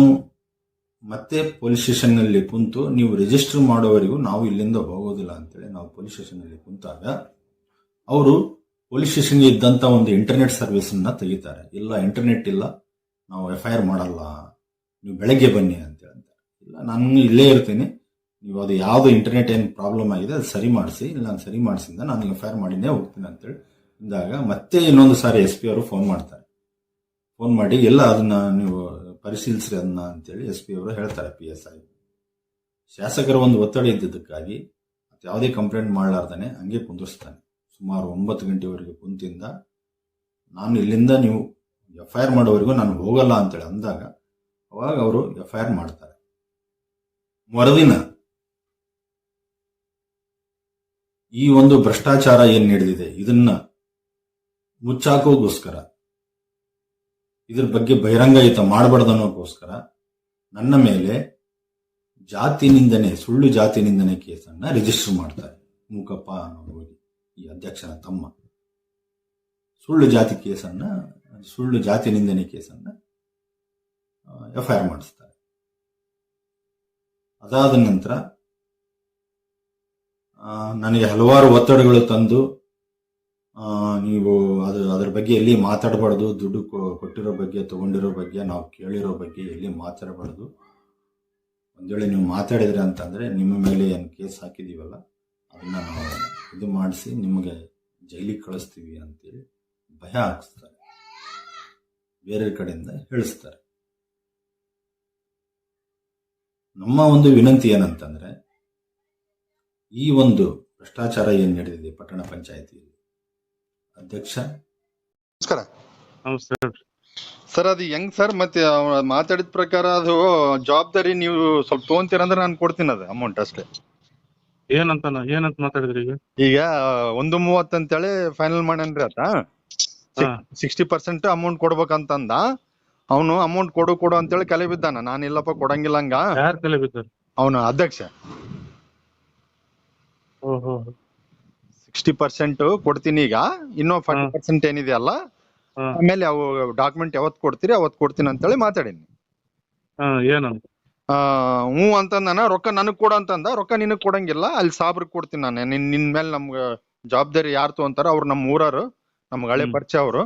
ಮತ್ತೆ ಪೊಲೀಸ್ ಸ್ಟೇಷನ್ನಲ್ಲಿ ಕುಂತು, ನೀವು ರಿಜಿಸ್ಟರ್ ಮಾಡೋವರೆಗೂ ನಾವು ಇಲ್ಲಿಂದ ಹೋಗೋದಿಲ್ಲ ಅಂತೇಳಿ ನಾವು ಪೊಲೀಸ್ ಸ್ಟೇಷನ್ನಲ್ಲಿ ಕುಂತಾಗ, ಅವರು ಪೊಲೀಸ್ ಸ್ಟೇಷನ್ಗೆ ಇದ್ದಂತ ಒಂದು ಇಂಟರ್ನೆಟ್ ಸರ್ವಿಸ್ ಅನ್ನ ತೆಗಿತಾರೆ. ಇಲ್ಲ ಇಂಟರ್ನೆಟ್ ಇಲ್ಲ, ನಾವು ಎಫ್ ಐ ಆರ್ ಮಾಡಲ್ಲ, ನೀವು ಬೆಳಗ್ಗೆ ಬನ್ನಿ ಅಂತ ಹೇಳ್ತಾರೆ ಇಲ್ಲ, ನಾನು ಇಲ್ಲೇ ಇರ್ತೀನಿ ನೀವು ಅದು ಯಾವುದು ಇಂಟರ್ನೆಟ್ ಏನು ಪ್ರಾಬ್ಲಮ್ ಆಗಿದೆ, ಅದು ಸರಿ ಮಾಡಿಸಿ, ಇಲ್ಲ ನಾನು ಸರಿ ಮಾಡಿಸಿಂದ ನಾನು ಐ ಆರ್ ಮಾಡಿನೇ ಹೋಗ್ತೀನಿ ಅಂತೇಳಿ ಅಂದಾಗ ಮತ್ತೆ ಇನ್ನೊಂದು ಸಾರಿ ಎಸ್ ಪಿ ಅವರು ಫೋನ್ ಮಾಡ್ತಾರೆ. ಫೋನ್ ಮಾಡಿ, ಎಲ್ಲ ಅದನ್ನ ನೀವು ಪರಿಶೀಲಿಸ್ರಿ ಅದನ್ನ ಅಂತೇಳಿ ಎಸ್ ಪಿ ಅವರು ಹೇಳ್ತಾರೆ ಪಿ ಎಸ್ ಐ ಶಾಸಕರ ಒಂದು ಒತ್ತಡ ಇದ್ದಿದ್ದಕ್ಕಾಗಿ ಯಾವುದೇ ಕಂಪ್ಲೇಂಟ್ ಮಾಡಲಾರ್ದಾನೆ ಹಂಗೆ ಕುಂದಿಸ್ತಾನೆ ಸುಮಾರು ಒಂಬತ್ತು ಗಂಟೆವರೆಗೆ ಕುಂತಿಂದ, ನಾನು ಇಲ್ಲಿಂದ ನೀವು ಎಫ್ ಐ ಆರ್ ಮಾಡೋವರೆಗೂ ನಾನು ಹೋಗಲ್ಲ ಅಂತೇಳಿ ಅಂದಾಗ, ಅವಾಗ ಅವರು ಎಫ್ ಐ ಆರ್ ಮಾಡ್ತಾರೆ. ಮರುದಿನ ಈ ಒಂದು ಭ್ರಷ್ಟಾಚಾರ ಏನ್ ನಡೆದಿದೆ? ಇದನ್ನ ಮುಚ್ಚಾಕೋಗೋಸ್ಕರ ಇದ್ರ ಬಗ್ಗೆ ಬಹಿರಂಗಯುತ ಮಾಡಬಾರ್ದನ್ನೋಕ್ಕೋಸ್ಕರ ನನ್ನ ಮೇಲೆ ಜಾತಿ ನಿಂದನೆ ಸುಳ್ಳು ಜಾತಿ ನಿಂದನೆ ಕೇಸನ್ನ ರಿಜಿಸ್ಟರ್ ಮಾಡ್ತಾರೆ ಮೂಕಪ್ಪ ಅನ್ನೋ ಈ ಅಧ್ಯಕ್ಷನ ತಮ್ಮ. ಸುಳ್ಳು ಜಾತಿ ಕೇಸನ್ನ, ಸುಳ್ಳು ಜಾತಿ ನಿಂದನೆ ಕೇಸನ್ನ ಎಫ್ ಐ ಮಾಡಿಸ್ತಾರೆ. ಅದಾದ ನಂತರ ನನಗೆ ಹಲವಾರು ಒತ್ತಡಗಳು ತಂದು ನೀವು ಅದು ಅದ್ರ ಬಗ್ಗೆ ಎಲ್ಲಿ ಮಾತಾಡಬಾರ್ದು, ದುಡ್ಡು ಕೊಟ್ಟಿರೋ ಬಗ್ಗೆ, ತಗೊಂಡಿರೋ ಬಗ್ಗೆ, ನಾವು ಕೇಳಿರೋ ಬಗ್ಗೆ ಎಲ್ಲಿ ಮಾತಾಡಬಾರ್ದು. ಒಂದು ವೇಳೆ ನೀವು ಮಾತಾಡಿದ್ರೆ ಅಂತಂದ್ರೆ ನಿಮ್ಮ ಮೇಲೆ ಏನು ಕೇಸ್ ಹಾಕಿದೀವಲ್ಲ, ಅದನ್ನ ನಾವು ಇದು ಮಾಡಿಸಿ ನಿಮಗೆ ಜೈಲಿಗೆ ಕಳಿಸ್ತೀವಿ ಅಂತೇಳಿ ಭಯ ಹಾಕಿಸ್ತಾರೆ. ಬೇರೆ ಕಡೆಯಿಂದ ಹೇಳಿಸ್ತಾರೆ. ನಮ್ಮ ಒಂದು ವಿನಂತಿ ಏನಂತಂದ್ರೆ ಈ ಒಂದು ಭ್ರಷ್ಟಾಚಾರ ಏನ್ ನಡೆದಿದೆ ಪಟ್ಟಣ ಪಂಚಾಯತಿಯಲ್ಲಿ? ಅಧ್ಯಕ್ಷ? ನಮಸ್ಕಾರ. ನಮಸ್ಕಾರ ಸರ್. ಅದು ಹೆಂಗ್ ಸರ್? ಮತ್ತೆ ಮಾತಾಡಿದ ಪ್ರಕಾರ ಅದು ಜವಾಬ್ದಾರಿ ನೀವು ಸ್ವಲ್ಪ ತಗೊಂತೀರ ಅಂದ್ರೆ ನಾನು ಕೊಡ್ತೀನಿ ಅದು ಅಮೌಂಟ್ ಅಷ್ಟೇ. ಏನಂತ ಏನಂತ ಮಾತಾಡಿದ್ರಿ ಈಗ? ಈಗ ಒಂದು ಮೂವತ್ತು ಅಂತೇಳಿ ಫೈನಲ್ ಮಾಡ್ಯಾನ್ರಿ ಆತ. ಸಿಕ್ಸ್ಟಿ ಪರ್ಸೆಂಟ್ ಅಮೌಂಟ್ ಕೊಡ್ಬೇಕಂತಂದ. ಅವನು ಅಮೌಂಟ್ ಕೊಡು ಕೊಡು ಅಂತೇಳಿ ಕಲೆ ಬಿದ್ದಾನ. ನಾನು ಇಲ್ಲಪ್ಪ ಕೊಡಂಗಿಲ್ಲ ಹಂಗ. ಯಾರ್ ಕಲೆ ಬಿದ್ದಾರ? ಅವನು ಅಧ್ಯಕ್ಷ. ಸಿಕ್ಸ್ಟಿ ಪರ್ಸೆಂಟ್ ಕೊಡ್ತೀನಿ ಈಗ. ಇನ್ನೂ ಫಾರ್ಟಿ. ಪರ್ಸೆಂಟ್ ಏನಿದೆಯಲ್ಲ. ಆಮೇಲೆ ಅವು ಡಾಕ್ಯುಮೆಂಟ್ ಯಾವತ್ತು ಕೊಡ್ತೀರಿ ಅವತ್ತು ಕೊಡ್ತೀನಿ ಅಂತೇಳಿ ಮಾತಾಡೀನಿ. ಏನಂತ ಹ್ಞೂ ಅಂತಂದಾನ ರೊಕ್ಕ ನನಗೆ ಕೊಡು ಅಂತಂದ ರೊಕ್ಕ ನಿನಗೆ ಕೊಡಂಗಿಲ್ಲ. ಅಲ್ಲಿ ಸಾಬ್ರಿಗೆ ಕೊಡ್ತೀನಿ ನಾನು. ನಿನ್ ನಿನ್ ಮೇಲೆ ನಮ್ಗೆ ಜವಾಬ್ದಾರಿ ಯಾರು ತಗೊಂತಾರ ಅವ್ರು ನಮ್ಮ ಊರರು ನಮ್ಗೆ ಹಳೆ. ಪರಿಚಯ ಅವರು.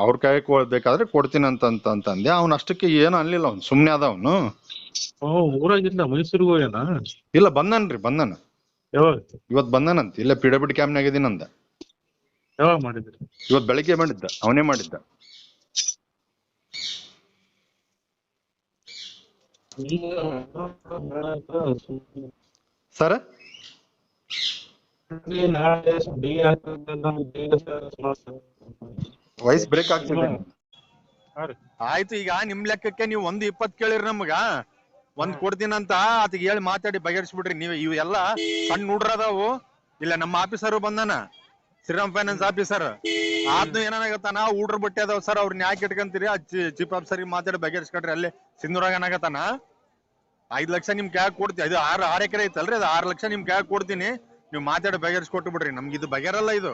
ಅವ್ರ ಕೈ ಬೇಕಾದ್ರೆ ಕೊಡ್ತೀನಿ ಅಂತ ಅಂತ ಅಂತಂದೆ ಅವ್ನ ಅಷ್ಟಕ್ಕೆ ಏನು ಅನ್ಲಿಲ್ಲ ಅವ್ನು ಸುಮ್ಮನೆ ಅದ ಅವನು. ಊರಾಗಿಲ್ಲ ಮೈಸೂರಿಗೆ ಹೋಗ್ಯಾನ? ಇಲ್ಲ ಬಂದನ್ರಿ ಬಂದನ. ಯಾವಾಗ? ಇವತ್ ಬಂದನಂತ ಇಲ್ಲ ಪಿ ಡಬ್ಲ್ಯೂ ಇದೀನಿ ಅಂದ. ಯಾವಾಗ ಮಾಡಿದ್ರಿ? ಇವತ್ ಬೆಳಿಗ್ಗೆ ಮಾಡಿದ್ದ ಅವನೇ ಮಾಡಿದ್ದ. ಸರ್? ವಾಯ್ಸ್ ಬ್ರೇಕ್ ಆಗ್ತಿದೆ. ಆಯ್ತು ಈಗ ನಿಮ್ ಲೆಕ್ಕಕ್ಕೆ ನೀವು ಒಂದು ಇಪ್ಪತ್ ಕೇಳಿರಿ ನಮ್ಗ. ಒಂದ್ ಕೊಡ್ತೀನಂತ ಆತಿಗೆ ಹೇಳಿ ಮಾತಾಡಿ ಬಗೆಹರಿಸ್ಬಿಡ್ರಿ. ನೀವು ಇವೆಲ್ಲ ಎಲ್ಲ ಸಣ್ಣ ಹುಡ್ರ ಅದಾವು. ಇಲ್ಲ ನಮ್ಮ ಆಫೀಸರ್ ಬಂದಾನ. ಶ್ರೀರಾಮ್ ಫೈನಾನ್ಸ್ ಆಫೀಸರ್ ಆದ್ನು ಏನಾಗತ್ತಾನ ಹುಡ್ರ ಬಟ್ಟೆ ಅದಾವ ಸರ್ ಅವ್ರನ್ನ ಯಾಕೆ ಇಟ್ಕೊಂತೀರಿ? ಆ ಚೀಫ್ ಆಫೀಸರ್ ಮಾತಾಡಿ ಬಗೆಹರಿಸ್ಕೊಡ್ರಿ ಅಲ್ಲಿ ಸಿಂಧೂರಾಗ ಏನಾಗತ್ತಾನ ಐದ್ ಲಕ್ಷ ನಿಮ್ ಕ್ಯಾಗ್ ಕೊಡ್ತೀನಿ ಅದು ಆರ್ ಆರ್ ಎಕರೆ ಐತಲ್ರಿ? ಅದು ಆರ್ ಲಕ್ಷ ನಿಮ್ ಕ್ಯಾಗ್ ಕೊಡ್ತೀನಿ. ನೀವು ಮಾತಾಡಿ ಬಗೆಹರಿಸ್ಕೊಟ್ಟು ಬಿಡ್ರಿ ನಮ್ಗೆ ಇದು ಬಗೆಹರಲ್ಲ ಇದು.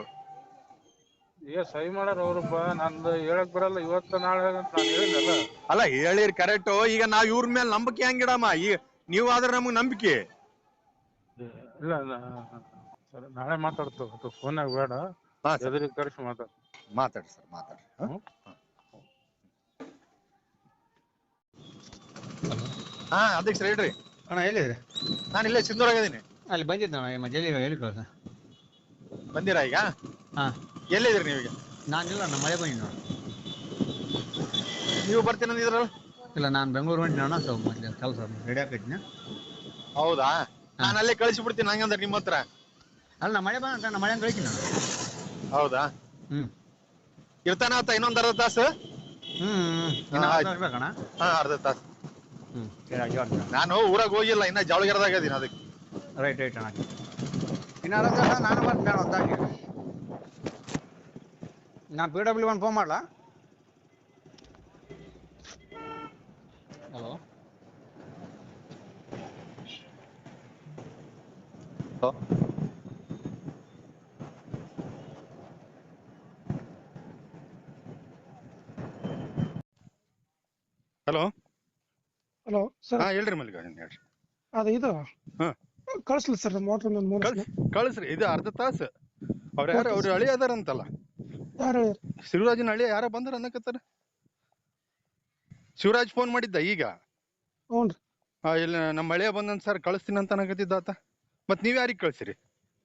ಏ ಸಹಿ ಮಾಡಾರ ಅವ್ರಪ್ಪ. ನಂದು ಹೇಳಕ್ ಬರಲ್ಲ ಇವತ್ತು ನಾಳೆ ಅಂತ ನಾನು ಹೇಳಿದ್ನಲ್ಲ. ಅಲ್ಲ ಹೇಳಿರಿ ಕರೆಕ್ಟ್ ಈಗ ನಾವ್ ಇವ್ರ ಮೇಲೆ ನಂಬಿಕೆ ಹೆಂಗಿಡಮ್ಮ ಈಗ ನೀವು ಆದ್ರೆ ನಮ್ಗ್ ನಂಬಿಕೆ. ಇಲ್ಲ ನಾ- ಸರಿ, ನಾಳೆ ಮಾತಾಡ್ತು ಫೋನಾಗ ಬೇಡ. ಹಾ ಸರ್. ಎದುರಿಗೆ ಕರೆಸಿ ಮಾತಾಡ ಮಾತಾಡಿ ಸರ್ ಮಾತಾಡಿ ಹ? ಹ್ಮ್. ಹಾ ಸರ್ ಹೇಳ್ರಿ. ಅಣ್ಣ ಎಲ್ಲಿದ್ರಿ ನಾನು ಇಲ್ಲೇ ಸಿಂಧೂರಾಗ ಇದೀನಿ. ಅಲ್ಲಿ ಬಂದಿದ್ದೆ ಅಣ್ಣ ಜಲ್ಲಿ ಹೇಳಿ ಕಳ್ಸ ಬಂದಿರಾ ಈಗ? ಹಾ. ಎಲ್ಲಿದ್ರಿ ನೀವೀಗ? ನಾನಿಲ್ಲ ನಮ್ಮ ಮಳೆ ಬಂದಿದ್ದು ನೋಡಿ. ನೀವು ಬರ್ತೀನಂದಿದ್ರಲ್ಲ ಇಲ್ಲ ನಾನು ಬೆಂಗಳೂರು ಬಂದಿ ಅಣ್ಣ ಸ್ವಲ್ಪ ಮೊದ್ಲು ಕೆಲಸ ರೆಡಿ ಆಕೈತಿನ ಹೌದಾ? ನಾನು ಅಲ್ಲೇ ಕಳಿಸಿ ಬಿಡ್ತೀನಿ ಹಂಗಂದ್ರೆ ನಿಮ್ಮ ಹತ್ರ. ಅಲ್ಲ ನಮ್ಮ ಮಳೆ ಬಂದ ನಮ್ಮ ಮಳೆ ಕಳಿಸಿ ನಾನು ಹೌದಾ? ಹ್ಮ್. ಇರ್ತಾನ ಆತ ಇನ್ನೊಂದ್ ಅರ್ಧ ತಾಸು? ಹ್ಞೂ ಇನ್ನು ಆಯ್ತು. ಬರ್ಬೇಕಣ್ಣ ಹಾ ಅರ್ಧ ತಾಸು. ಸರಿ ಹೇಳ್ತೀನಿ ನಾನು ಊರಾಗ ಹೋಗಿಲ್ಲ ಇನ್ನ ಜವಳಗಿರದಾಗ ಇದೀನಿ ಅದಕ್ಕೆ. ರೈಟ್ ರೈಟ್ ಅಣ್ಣ. ಇನ್ನು ಅರ್ಧ ತಾಸ ನಾನು ಬರ್ತೀನಿ ಹೊತ್ತಾಗಿ. ನಾನು ಪಿ ಡಬ್ಲ್ಯೂ ಒನ್ ಫೋನ್ ಮಾಡಲಾ? ಹಲೋ ಹಲೋ ಹಲೋ ಸರ್ ಹಾ ಹೇಳ್ರಿ ಮಲ್ಲಿಕಾರ್ಜುನ್ ಹೇಳ್ರಿ. ಅದು ಇದು? ಹಾ. ಕಳಿಸ್ಲಿ ಸರ್ ಮೋಟರ್ ಮೂರು ಕಳ್ಸಿ ಕಳಿಸ್ರಿ ಇದು ಅರ್ಧ ತಾಸು. ಅವ್ರ ಯಾರು ಅವ್ರ ಅಳಿ ಅದಾರಂತಲ್ಲ. ಯಾರು? ಶಿವರಾಜನ ಹಳ್ಳಿ ಯಾರ ಬಂದ್ರ ಅನ್ನಕತ್ತಾರ? ಶಿವರಾಜ್ ಫೋನ್ ಮಾಡಿದ್ದ ಈಗ? ಹ್ಞೂ ಆ, ಇಲ್ಲ ನಮ್ಮ ಹಳೆಯ ಬಂದನ್ ಸರ್ ಕಳಿಸ್ತೀನಿ ಅಂತ ಅನ್ನಕತ್ತಿದ್ದ ಆತ. ಮತ್ ನೀವ್ ಯಾರಿಗ್ ಕಳ್ಸಿರಿ?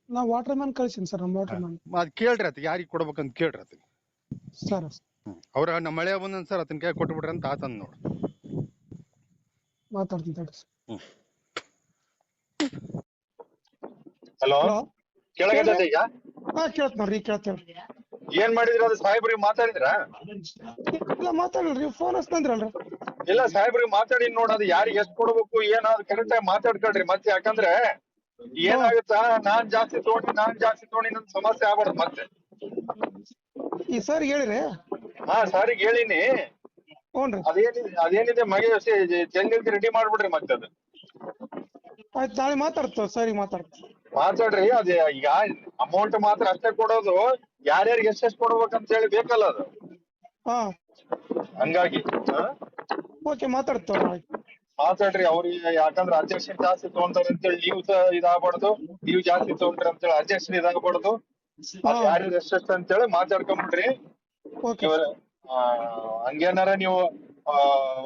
ನಾ ವಾಟರ್ ಮ್ಯಾನ್ ಕಳ್ಸೀನಿ ಸರ್ ನಮ್ಮ ವಾಟರ್ ಮ್ಯಾನ್ ಅದ್ ಕೇಳ್ರಿ ಆತ ಯಾರಿಗ್ ಕೊಡ್ಬೇಕಂತ ಕೇಳ್ರಿ ಆತ ಸರ್ ಅವ್ರ ನಮ್ಮ ಹಳೆಯ ಬಂದನ್ ಸರ್ ಆತನ ಕೈ ಕೊಟ್ಬಿಡ್ರಿ ಅಂತ ಆತ ನೋಡ್. ಮಾತಾಡ್ತೀನಿ ತಡ್ರಿ ಹಲೋ ಹಲೋ ಕೇಳಕತ್ತೈತೆ ಈಗ ಹಾ ಕೇಳ್ತ ನೋಡ್ರಿ ಕೇಳ್ತೇವ್ರಿ. ಏನ್ ಮಾಡಿದ್ರಿ ಅದು ಸಾಹೇಬ್ರಿಗೆ ಮಾತಾಡಿದ್ರ? ಇಲ್ಲ ಮಾತಾಡಲ್ರಿ ಫೋನ್ ಹಚ್ತಂದ್ರಲ್ರಿ ಇಲ್ಲ ಸಾಹೇಬ್ರಿಗೆ ಮಾತಾಡಿ ನೋಡ್ ಅದು ಯಾರಿಗೆ ಎಷ್ಟ್ ಕೊಡ್ಬೇಕು ಏನಾದ್ರು ಅದು ಕರೆಕ್ಟ್ ಆಗಿ ಮಾತಾಡ್ಕೊಳ್ರಿ ಮತ್ತೆ ಯಾಕಂದ್ರೆ ಏನಾಗುತ್ತಾ ನಾನ್ ಜಾಸ್ತಿ ತಗೊಂಡಿ ನಾನ್ ಜಾಸ್ತಿ ತಗೊಂಡಿ ನನ್ ಸಮಸ್ಯೆ ಆಗ್ಬಾರ್ದು ಮತ್ತೆ. ಈ ಸರ್ ಹೇಳಿರಿ? ಹಾ ಸಾರಿಗೆ ಹೇಳಿನಿ. ಅದೇನಿದೆ ಅದೇನಿದೆ ಮಗೆ ಜಲ್ದಿ ರೆಡಿ ಮಾಡ್ಬಿಡ್ರಿ ಮತ್ತೆ ಅದು. ಆಯ್ತು ನಾಳೆ ಮಾತಾಡ್ತೇವೆ ಸರಿ ಮಾತಾಡ್ತೇವೆ. ಮಾತಾಡ್ರಿ ಅದೇ ಈಗ ಅಮೌಂಟ್ ಮಾತ್ರ ಅಷ್ಟೇ ಕೊಡೋದು. ಯಾರ್ಯಾರಿಗೆ ಎಷ್ಟೆಷ್ಟು ಕೊಡ್ಬೇಕಂತ ಹೇಳಿ ಬೇಕಲ್ಲ ಅದು. ಹಾ. ಹಂಗಾಗಿ ಹಾ? ಓಕೆ ಮಾತಾಡ್ತಾರೆ ಮಾತಾಡ್ರಿ ಅವ್ರಿಗೆ ಯಾಕಂದ್ರೆ ಅಧ್ಯಕ್ಷ ಜಾಸ್ತಿ ತಗೊಂತಾರೆ ಅಂತೇಳಿ ನೀವು ಸಹ ಇದಾಗಬಾರ್ದು. ನೀವು ಜಾಸ್ತಿ ತಗೊಂಡ್ರಿ ಅಂತೇಳಿ ಅಧ್ಯಕ್ಷ ಇದಾಗಬಾರ್ದು. ಹಾ. ಯಾರ್ಯಾರು ಎಷ್ಟೆಷ್ಟು ಅಂತೇಳಿ ಮಾತಾಡ್ಕೊಂಬಿಡ್ರಿ. ಓಕೆ. ಇವ್ರ ಆ, ಹಂಗೇನಾರ ನೀವು ಆ,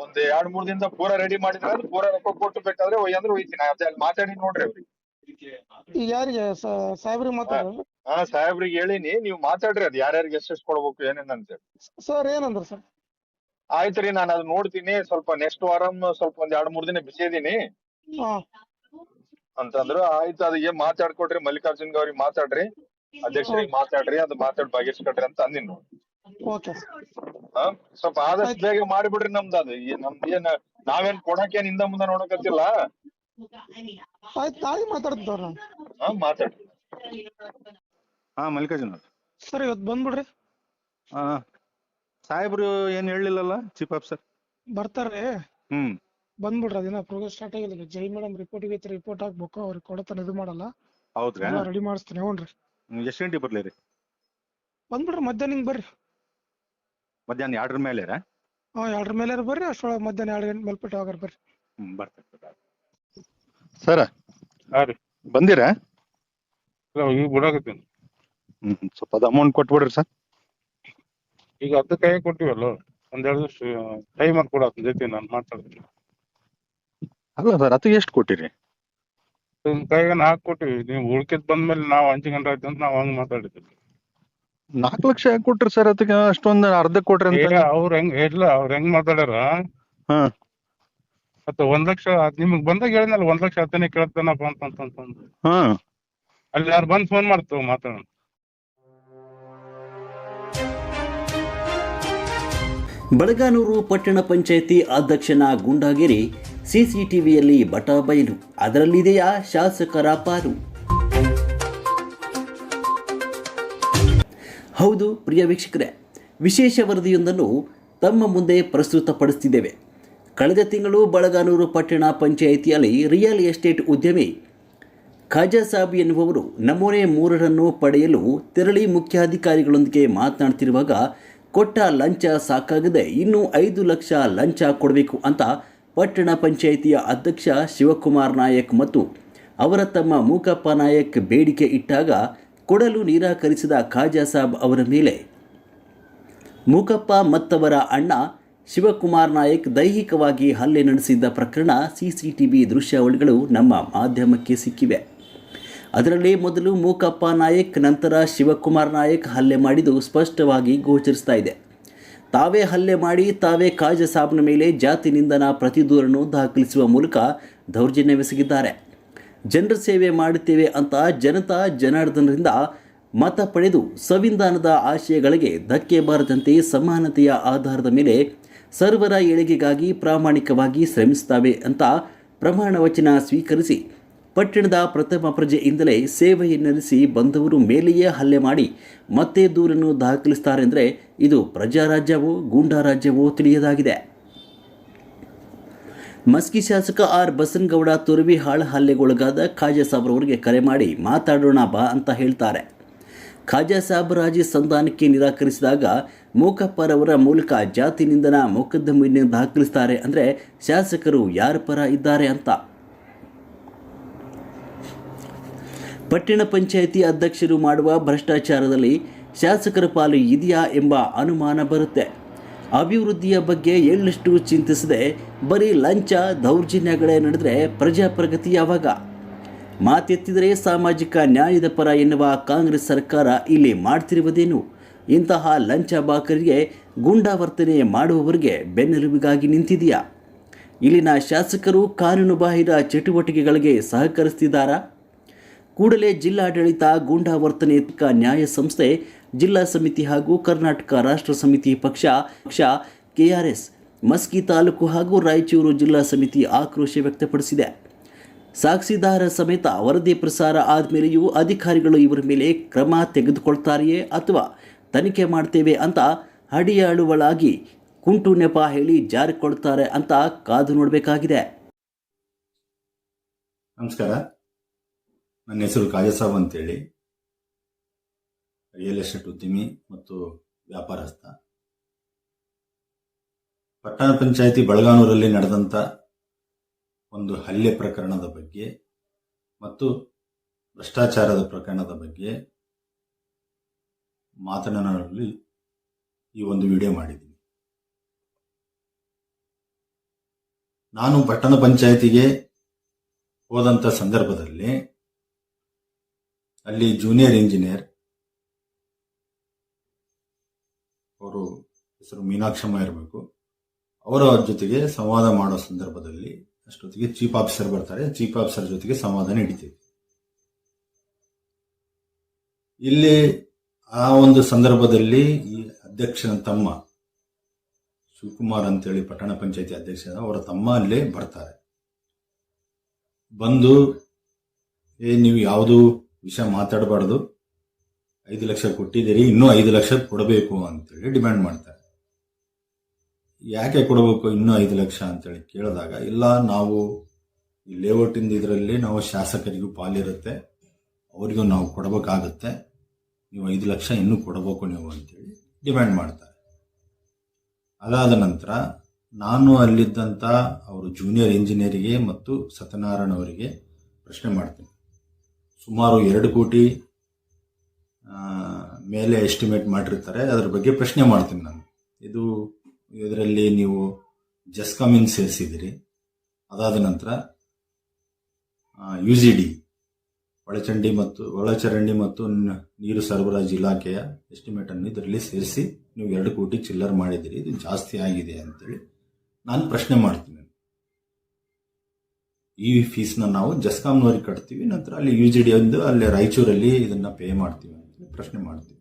ಒಂದ್ ಎರಡ್ ಮೂರ್ ದಿನದ ಪೂರ ರೆಡಿ ಮಾಡಿದ್ರೆ ಅಂದ್ರೆ ಪೂರ ರೊಕ್ಕ ಕೊಟ್ಟು ಬೇಕಾದ್ರೆ ಒಯ್ ಅಂದ್ರೆ ಒಯ್ತೀನಿ ಅದೇ ಅಲ್ಲಿ ಮಾತಾಡಿ ನೋಡ್ರಿ ಅವ್ರಿಗೆ. ಈಗ ಯಾರಿಗೆ ಸಾಹೇಬ್ರಿಗೆ ಮಾತಾಡೋದು ಹಾ ಸಾಹೇಬ್ರಿಗೆ ಹೇಳಿನಿ ನೀವು ಮಾತಾಡ್ರಿ ಅದ್ ಯಾರ್ಯಾರಿಗೆ ಎಷ್ಟೆಷ್ಟು ಕೊಡ್ಬೇಕು ಏನೇನ್ ಅಂತೇಳಿ ಸರ್ ಏನಂದ್ರ ಸರ್? ಆಯ್ತ್ರಿ ನಾನು ಅದ್ ನೋಡ್ತೀನಿ ಸ್ವಲ್ಪ ನೆಕ್ಸ್ಟ್ ವಾರ ಸ್ವಲ್ಪ ಒಂದ್ ಎರಡ್ ಮೂರ್ ದಿನ ಬಿಸಿ ಇದೀನಿ. ಹಾ. ಅಂತಂದ್ರು ಆಯ್ತು ಅದ್ ಏನ್ ಮಾತಾಡ್ಕೊಡ್ರಿ ಮಲ್ಲಿಕಾರ್ಜುನ್ ಅವ್ರಿಗೆ ಮಾತಾಡ್ರಿ ಅಧ್ಯಕ್ಷರಿಗೆ ಮಾತಾಡ್ರಿ ಅದು ಮಾತಾಡ್ ಬಗೆಹರಿಸ್ಕೊಡ್ರಿ ಅಂತ ಅಂದಿನಿ ನೋಡಿ. ಓಕೆ ಹಾ? ಸ್ವಲ್ಪ ಆದಷ್ಟು ಬೇಗ ಮಾಡಿಬಿಡ್ರಿ ನಮ್ದು ಅದು ಏನ್ ನಮ್ದು ಏನ್ ನಾವೇನ್ ಕೊಡಕೇನ್ ಹಿಂದ ಮುಂದೆ ನೋಡಕತ್ತಿಲ್ಲ. ಆಯ್ತು ನಾಳೆ ಮಾತಾಡ್ತಿದ್ದವ್ರ ನಾನು. ಹಾ ಮಾತಾಡಿ ಹಾ ಮಲ್ಲಿಕಾರ್ಜುನ ಸರ್ ಇವತ್ತು ಬಂದ್ಬಿಡ್ರಿ. ಹಾ ಸಾಹೇಬ್ರು ಏನ್ ಹೇಳಿಲ್ಲಲ್ಲ ಚೀಫ್ ಆಫೀಸರ್? ಬರ್ತಾರೆ. ಹ್ಮ್. ಬಂದ್ಬಿಡ್ರಿ ಅದಿನ ಪ್ರೋಗ್ರೆಸ್ ಸ್ಟಾರ್ಟ್ ಆಗಿಲ್ಲ Jai madam report with report ಹಾಕ್ಬೇಕು. ಅವ್ರಿಗೆ ಕೊಡತಾನೆ ಇದು ಮಾಡಲ್ಲ. ಹೌದ್ರಾ. ರೆಡಿ ಮಾಡಿಸ್ತೀನಿ ಹ್ಞೂ ರೀ ಎಷ್ಟು ಗಂಟೆ ಬರ್ಲಿ ರೀ? ಬಂದ್ಬಿಡ್ರಿ ಮಧ್ಯಾಹ್ನ ಹಿಂಗೆ ಬರ್ರಿ. ಮಧ್ಯಾಹ್ನ ಎರಡರ ಮೇಲೆ ಹಾಂ ಎರಡ್ರ ಮೇಲೆ ಬರ್ರಿ ಅಷ್ಟೊಳಗೆ ಮಧ್ಯಾಹ್ನ ಎರಡು ಗಂಟೆ ಮೇಲ್ಪಟ್ಟು ಹೋಗಾರ ಬರ್ರಿ. ಹ್ಮ್ ಬರ್ತೇನೆ ಸರ ಹಾಂ ರೀ. ಬಂದಿರಾ? ಇಲ್ಲ ಈಗ ಬಿಡಾಕತ್ತೀನಿ. ಹ್ಮ್ ಸ್ವಲ್ಪ ಅದು ಅಮೌಂಟ್ ಕೊಟ್ಬಿಡ್ರಿ ಸರ್ ಈಗ ಹತ್ತು ಕೈ ಕೊಟ್ಟಿವಲ್ಲ ಒಂದೆರಡು ಟೈಮ್ ಕೂಡ ಕೊಡತ್ತ ಜೊತೆ ನಾನು ಮಾತಾಡ್ತೀನಿ. ಅಲ್ಲ ಸರ್ ಅದಕ್ಕೆ ಎಷ್ಟು ಕೊಟ್ಟಿರಿ? ನಿಮ್ ಕೈಗೆ ನಾಲ್ಕು ಕೊಟ್ಟಿವಿ. ನೀವು ಉಳ್ಕಿದ್ ಬಂದ್ಮೇಲೆ ನಾವು ಅಂಚು ಗಂಟೆ ಆಯ್ತು ಅಂತ ನಾವು ಹಂಗ್ ಮಾತಾಡಿದ್ವಿ. ನಾಲ್ಕು ಲಕ್ಷ ಯಾಕೆ ಕೊಟ್ರಿ ಸರ್ ಅದಕ್ಕೆ ಅಷ್ಟೊಂದು ಅರ್ಧ ಕೊಟ್ರಿ ಅಂತ ಅವ್ರ ಹೆಂಗ್ ಇಲ್ಲ ಅವ್ರ ಹೆಂಗ್ ಮಾತಾಡ್ಯಾರ? ಹಾ. ಮತ್ತೆ ಒಂದ್ ಲಕ್ಷ ಅದ್ ನಿಮಗ್ ಬಂದಾಗ ಹೇಳಿದ್ನಲ್ಲ ಒಂದ್ ಲಕ್ಷ ಹತ್ತನೇ ಕೇಳ್ತಾನಪ್ಪ ಅಂತ ಅಂತಂದು ಹಾ. ಅಲ್ಲಿ ಯಾರು ಬಂದ್ ಫೋನ್ ಮಾಡ್ತು ಮಾತಾಡೋಣ. ಬಳಗಾನೂರು ಪಟ್ಟಣ ಪಂಚಾಯಿತಿ ಅಧ್ಯಕ್ಷನ ಗುಂಡಾಗಿರಿ ಸಿಸಿಟಿವಿಯಲ್ಲಿ ಬಟಾಬಯಲು ಅದರಲ್ಲಿದೆಯಾ ಶಾಸಕರ ಪಾಲು. ಹೌದು ಪ್ರಿಯ ವೀಕ್ಷಕರೇ, ವಿಶೇಷ ವರದಿಯೊಂದನ್ನು ತಮ್ಮ ಮುಂದೆ ಪ್ರಸ್ತುತಪಡಿಸುತ್ತಿದ್ದೇವೆ ಕಳೆದ ತಿಂಗಳು ಬಳಗಾನೂರು ಪಟ್ಟಣ ಪಂಚಾಯಿತಿಯಲ್ಲಿ ರಿಯಲ್ ಎಸ್ಟೇಟ್ ಉದ್ಯಮಿ ಖಾಜಾ ಸಾಬ್ ಎನ್ನುವವರು ನಮೂನೆ ಮೂರರನ್ನು ಪಡೆಯಲು ತೆರಳಿ ಮುಖ್ಯಾಧಿಕಾರಿಗಳೊಂದಿಗೆ ಮಾತನಾಡ್ತಿರುವಾಗ ಕೊಟ್ಟ ಲಂಚ ಸಾಕಾಗದೆ ಇನ್ನೂ ಐದು ಲಕ್ಷ ಲಂಚ ಕೊಡಬೇಕು ಅಂತ ಪಟ್ಟಣ ಪಂಚಾಯಿತಿಯ ಅಧ್ಯಕ್ಷ ಶಿವಕುಮಾರ್ ನಾಯಕ್ ಮತ್ತು ಅವರ ತಮ್ಮ ಮೂಕಪ್ಪ ನಾಯಕ್ ಬೇಡಿಕೆ ಇಟ್ಟಾಗ ಕೊಡಲು ನಿರಾಕರಿಸಿದ ಖಾಜಾ ಸಾಬ್ ಅವರ ಮೇಲೆ ಮೂಕಪ್ಪ ಮತ್ತವರ ಅಣ್ಣ ಶಿವಕುಮಾರ್ ನಾಯಕ್ ದೈಹಿಕವಾಗಿ ಹಲ್ಲೆ ನಡೆಸಿದ್ದ ಪ್ರಕರಣ ಸಿಸಿಟಿವಿ ದೃಶ್ಯಾವಳಿಗಳು ನಮ್ಮ ಮಾಧ್ಯಮಕ್ಕೆ ಸಿಕ್ಕಿವೆ. ಅದರಲ್ಲಿ ಮೊದಲು ಮೂಕಪ್ಪ ನಾಯಕ್, ನಂತರ ಶಿವಕುಮಾರ್ ನಾಯಕ್ ಹಲ್ಲೆ ಮಾಡಿದ್ದು ಸ್ಪಷ್ಟವಾಗಿ ಗೋಚರಿಸ್ತಾ ಇದೆ. ತಾವೇ ಹಲ್ಲೆ ಮಾಡಿ, ತಾವೇ ಕಾಜ ಸಾಬ್ನ ಮೇಲೆ ಜಾತಿ ನಿಂದನ ಪ್ರತಿದೂರನ್ನು ದಾಖಲಿಸುವ ಮೂಲಕ ದೌರ್ಜನ್ಯವೆಸಗಿದ್ದಾರೆ ಜನರ ಸೇವೆ ಮಾಡುತ್ತೇವೆ ಅಂತ ಜನತಾ ಜನಾರ್ದನರಿಂದ ಮತ ಪಡೆದು ಸಂವಿಧಾನದ ಆಶಯಗಳಿಗೆ ಧಕ್ಕೆ ಬಾರದಂತೆ ಸಮಾನತೆಯ ಆಧಾರದ ಮೇಲೆ ಸರ್ವರ ಏಳಿಗೆಗಾಗಿ ಪ್ರಾಮಾಣಿಕವಾಗಿ ಶ್ರಮಿಸುತ್ತವೆ ಅಂತ ಪ್ರಮಾಣ ವಚನ ಸ್ವೀಕರಿಸಿ ಪಟ್ಟಣದ ಪ್ರಥಮ ಪ್ರಜೆಯಿಂದಲೇ ಸೇವೆಯನ್ನೆಲೆಸಿ ಬಂದವರು ಮೇಲೆಯೇ ಹಲ್ಲೆ ಮಾಡಿ ಮತ್ತೆ ದೂರನ್ನು ದಾಖಲಿಸುತ್ತಾರೆಂದರೆ ಇದು ಪ್ರಜಾರಾಜ್ಯವೋ ಗೂಂಡಾರಾಜ್ಯವೋ ತಿಳಿಯದಾಗಿದೆ. ಮಸ್ಕಿ ಶಾಸಕ ಆರ್. ಬಸನಗೌಡ ತುರವಿಹಾಳ್ ಹಲ್ಲೆಗೊಳಗಾದ ಖಾಜಾ ಸಾಬ್ರವರಿಗೆ ಕರೆ ಮಾಡಿ ಮಾತಾಡೋಣ ಬಾ ಅಂತ ಹೇಳ್ತಾರೆ. ಖಾಜಾ ಸಾಬ್ ರಾಜಿ ಸಂಧಾನಕ್ಕೆ ನಿರಾಕರಿಸಿದಾಗ ಮೂಕಪ್ಪರವರ ಮೂಲಕ ಜಾತಿ ನಿಂದನ ಮೊಕದ್ದಮೆಯನ್ನು ದಾಖಲಿಸ್ತಾರೆ ಅಂದರೆ ಶಾಸಕರು ಯಾರ ಪರ ಇದ್ದಾರೆ ಅಂತ. ಪಟ್ಟಣ ಪಂಚಾಯಿತಿ ಅಧ್ಯಕ್ಷರು ಮಾಡುವ ಭ್ರಷ್ಟಾಚಾರದಲ್ಲಿ ಶಾಸಕರ ಪಾಲು ಇದೆಯಾ ಎಂಬ ಅನುಮಾನ ಬರುತ್ತೆ. ಅಭಿವೃದ್ಧಿಯ ಬಗ್ಗೆ ಎಳ್ಳಷ್ಟು ಚಿಂತಿಸದೆ ಬರೀ ಲಂಚ, ದೌರ್ಜನ್ಯಗಳೇ ನಡೆದರೆ ಪ್ರಜಾಪ್ರಗತಿ ಯಾವಾಗ? ಮಾತೆತ್ತಿದರೆ ಸಾಮಾಜಿಕ ನ್ಯಾಯದ ಪರ ಎನ್ನುವ ಕಾಂಗ್ರೆಸ್ ಸರ್ಕಾರ ಇಲ್ಲಿ ಮಾಡ್ತಿರುವುದೇನು? ಇಂತಹ ಲಂಚ ಬಾಕರಿಗೆ ಗೂಂಡಾವರ್ತನೆ ಮಾಡುವವರಿಗೆ ಬೆನ್ನೆಲುಬಿಗಾಗಿ ನಿಂತಿದೆಯಾ? ಇಲ್ಲಿನ ಶಾಸಕರು ಕಾನೂನುಬಾಹಿರ ಚಟುವಟಿಕೆಗಳಿಗೆ ಸಹಕರಿಸ್ತಿದ್ದಾರಾ? ಕೂಡಲೇ ಜಿಲ್ಲಾಡಳಿತ ಗೂಂಡಾವರ್ತನೆ ನ್ಯಾಯ ಸಂಸ್ಥೆ, ಜಿಲ್ಲಾ ಸಮಿತಿ ಹಾಗೂ ಕರ್ನಾಟಕ ರಾಷ್ಟ್ರ ಸಮಿತಿ ಪಕ್ಷ ಪಕ್ಷ ಕೆಆರ್ಎಸ್, ಮಸ್ಕಿ ತಾಲೂಕು ಹಾಗೂ ರಾಯಚೂರು ಜಿಲ್ಲಾ ಸಮಿತಿ ಆಕ್ರೋಶ ವ್ಯಕ್ತಪಡಿಸಿದೆ. ಸಾಕ್ಷಿದಾರ ಸಮೇತ ವರದಿ ಪ್ರಸಾರ ಆದಮೇಲೆಯೂ ಅಧಿಕಾರಿಗಳು ಇವರ ಮೇಲೆ ಕ್ರಮ ತೆಗೆದುಕೊಳ್ತಾರೆಯೇ ಅಥವಾ ತನಿಖೆ ಮಾಡ್ತೇವೆ ಅಂತ ಹಡಿಯಾಳುವಳಾಗಿ ಕುಂಟು ನೆಪ ಹೇಳಿ ಜಾರಿಕೊಳ್ತಾರೆ ಅಂತ ಕಾದು ನೋಡಬೇಕಾಗಿದೆ. ನಮಸ್ಕಾರ. ನನ್ನ ಹೆಸರು ಕಾಜಸಾಬ್ ಅಂತೇಳಿ. ರಿಯಲ್ ಎಸ್ಟೇಟ್ ಉದ್ಯಮಿ ಮತ್ತು ವ್ಯಾಪಾರಸ್ಥ. ಪಟ್ಟಣ ಪಂಚಾಯಿತಿ ಬೆಳಗಾನೂರಲ್ಲಿ ನಡೆದಂಥ ಒಂದು ಹಲ್ಲೆ ಪ್ರಕರಣದ ಬಗ್ಗೆ ಮತ್ತು ಭ್ರಷ್ಟಾಚಾರದ ಪ್ರಕರಣದ ಬಗ್ಗೆ ಮಾತನಾಡಲು ಈ ಒಂದು ವಿಡಿಯೋ ಮಾಡಿದ್ದೀನಿ. ನಾನು ಪಟ್ಟಣ ಪಂಚಾಯಿತಿಗೆ ಹೋದಂಥ ಸಂದರ್ಭದಲ್ಲಿ ಅಲ್ಲಿ ಜೂನಿಯರ್ ಇಂಜಿನಿಯರ್ ಅವರು ಹೆಸರು ಮೀನಾಕ್ಷಮ್ಮ ಇರಬೇಕು. ಅವರ ಜೊತೆಗೆ ಸಂವಾದ ಮಾಡೋ ಸಂದರ್ಭದಲ್ಲಿ ಅಷ್ಟೊತ್ತಿಗೆ ಚೀಫ್ ಆಫೀಸರ್ ಬರ್ತಾರೆ. ಚೀಫ್ ಆಫೀಸರ್ ಜೊತೆಗೆ ಸಂವಾದ ನಡೀತೀವಿ ಇಲ್ಲಿ ಆ ಒಂದು ಸಂದರ್ಭದಲ್ಲಿ ಈ ಅಧ್ಯಕ್ಷನ ತಮ್ಮ, ಶಿವಕುಮಾರ್ ಅಂತೇಳಿ ಪಟ್ಟಣ ಪಂಚಾಯತಿ ಅಧ್ಯಕ್ಷ ಅವರ ತಮ್ಮ ಅಲ್ಲೇ ಬರ್ತಾರೆ. ಬಂದು, ಏ, ನೀವು ಯಾವುದು ವಿಷಯ ಮಾತಾಡಬಾರ್ದು. ಐದು ಲಕ್ಷ ಕೊಟ್ಟಿದ್ದೀರಿ, ಇನ್ನೂ ಐದು ಲಕ್ಷ ಕೊಡಬೇಕು ಅಂತೇಳಿ ಡಿಮ್ಯಾಂಡ್ ಮಾಡ್ತಾರೆ. ಯಾಕೆ ಕೊಡಬೇಕು, ಇನ್ನೂ ಐದು ಲಕ್ಷ ಅಂತೇಳಿ ಕೇಳಿದಾಗ, ಇಲ್ಲ, ನಾವು ಈ ಲೇಔಟಿಂದ ಇದರಲ್ಲಿ ನಾವು ಶಾಸಕರಿಗೂ ಪಾಲಿರುತ್ತೆ, ಅವರಿಗೂ ನಾವು ಕೊಡಬೇಕಾಗುತ್ತೆ, ನೀವು ಐದು ಲಕ್ಷ ಇನ್ನೂ ಕೊಡಬೇಕು ನೀವು ಅಂತೇಳಿ ಡಿಮ್ಯಾಂಡ್ ಮಾಡ್ತಾರೆ. ಅದಾದ ನಂತರ ನಾನು ಅಲ್ಲಿದ್ದಂಥ ಅವರು ಜೂನಿಯರ್ ಇಂಜಿನಿಯರಿಗೆ ಮತ್ತು ಸತ್ಯನಾರಾಯಣ ಅವರಿಗೆ ಪ್ರಶ್ನೆ ಮಾಡ್ತೀನಿ. ಸುಮಾರು ಎರಡು ಕೋಟಿ ಮೇಲೆ ಎಸ್ಟಿಮೇಟ್ ಮಾಡಿರ್ತಾರೆ. ಅದರ ಬಗ್ಗೆ ಪ್ರಶ್ನೆ ಮಾಡ್ತೀನಿ ನಾನು. ಇದು ಇದರಲ್ಲಿ ನೀವು ಜಸ್ಕಾಮಿನ್ ಸೇರಿಸಿದಿರಿ ಅದಾದ ನಂತರ ಯು ಜಿ ಡಿ ಒಳಚಂಡಿ ಮತ್ತು, ಒಳಚರಂಡಿ ಮತ್ತು ನೀರು ಸರಬರಾಜು ಇಲಾಖೆಯ ಎಸ್ಟಿಮೇಟನ್ನು ಇದರಲ್ಲಿ ಸೇರಿಸಿ, ನೀವು ಎರಡು ಕೋಟಿ ಚಿಲ್ಲರ್ ಮಾಡಿದಿರಿ ಇದು ಜಾಸ್ತಿ ಆಗಿದೆ ಅಂತೇಳಿ ನಾನು ಪ್ರಶ್ನೆ ಮಾಡ್ತೀನಿ. ಈ ಫೀಸ್ನ ನಾವು ಜಸ್ಕಾಂನವರಿಗೆ ಕಟ್ತೀವಿ, ನಂತರ ಅಲ್ಲಿ ಯು ಜಿ ಡಿ ಒಂದು ಅಲ್ಲಿ ರಾಯಚೂರಲ್ಲಿ ಇದನ್ನ ಪೇ ಮಾಡ್ತೀವಿ ಅಂತ ಪ್ರಶ್ನೆ ಮಾಡ್ತೀವಿ.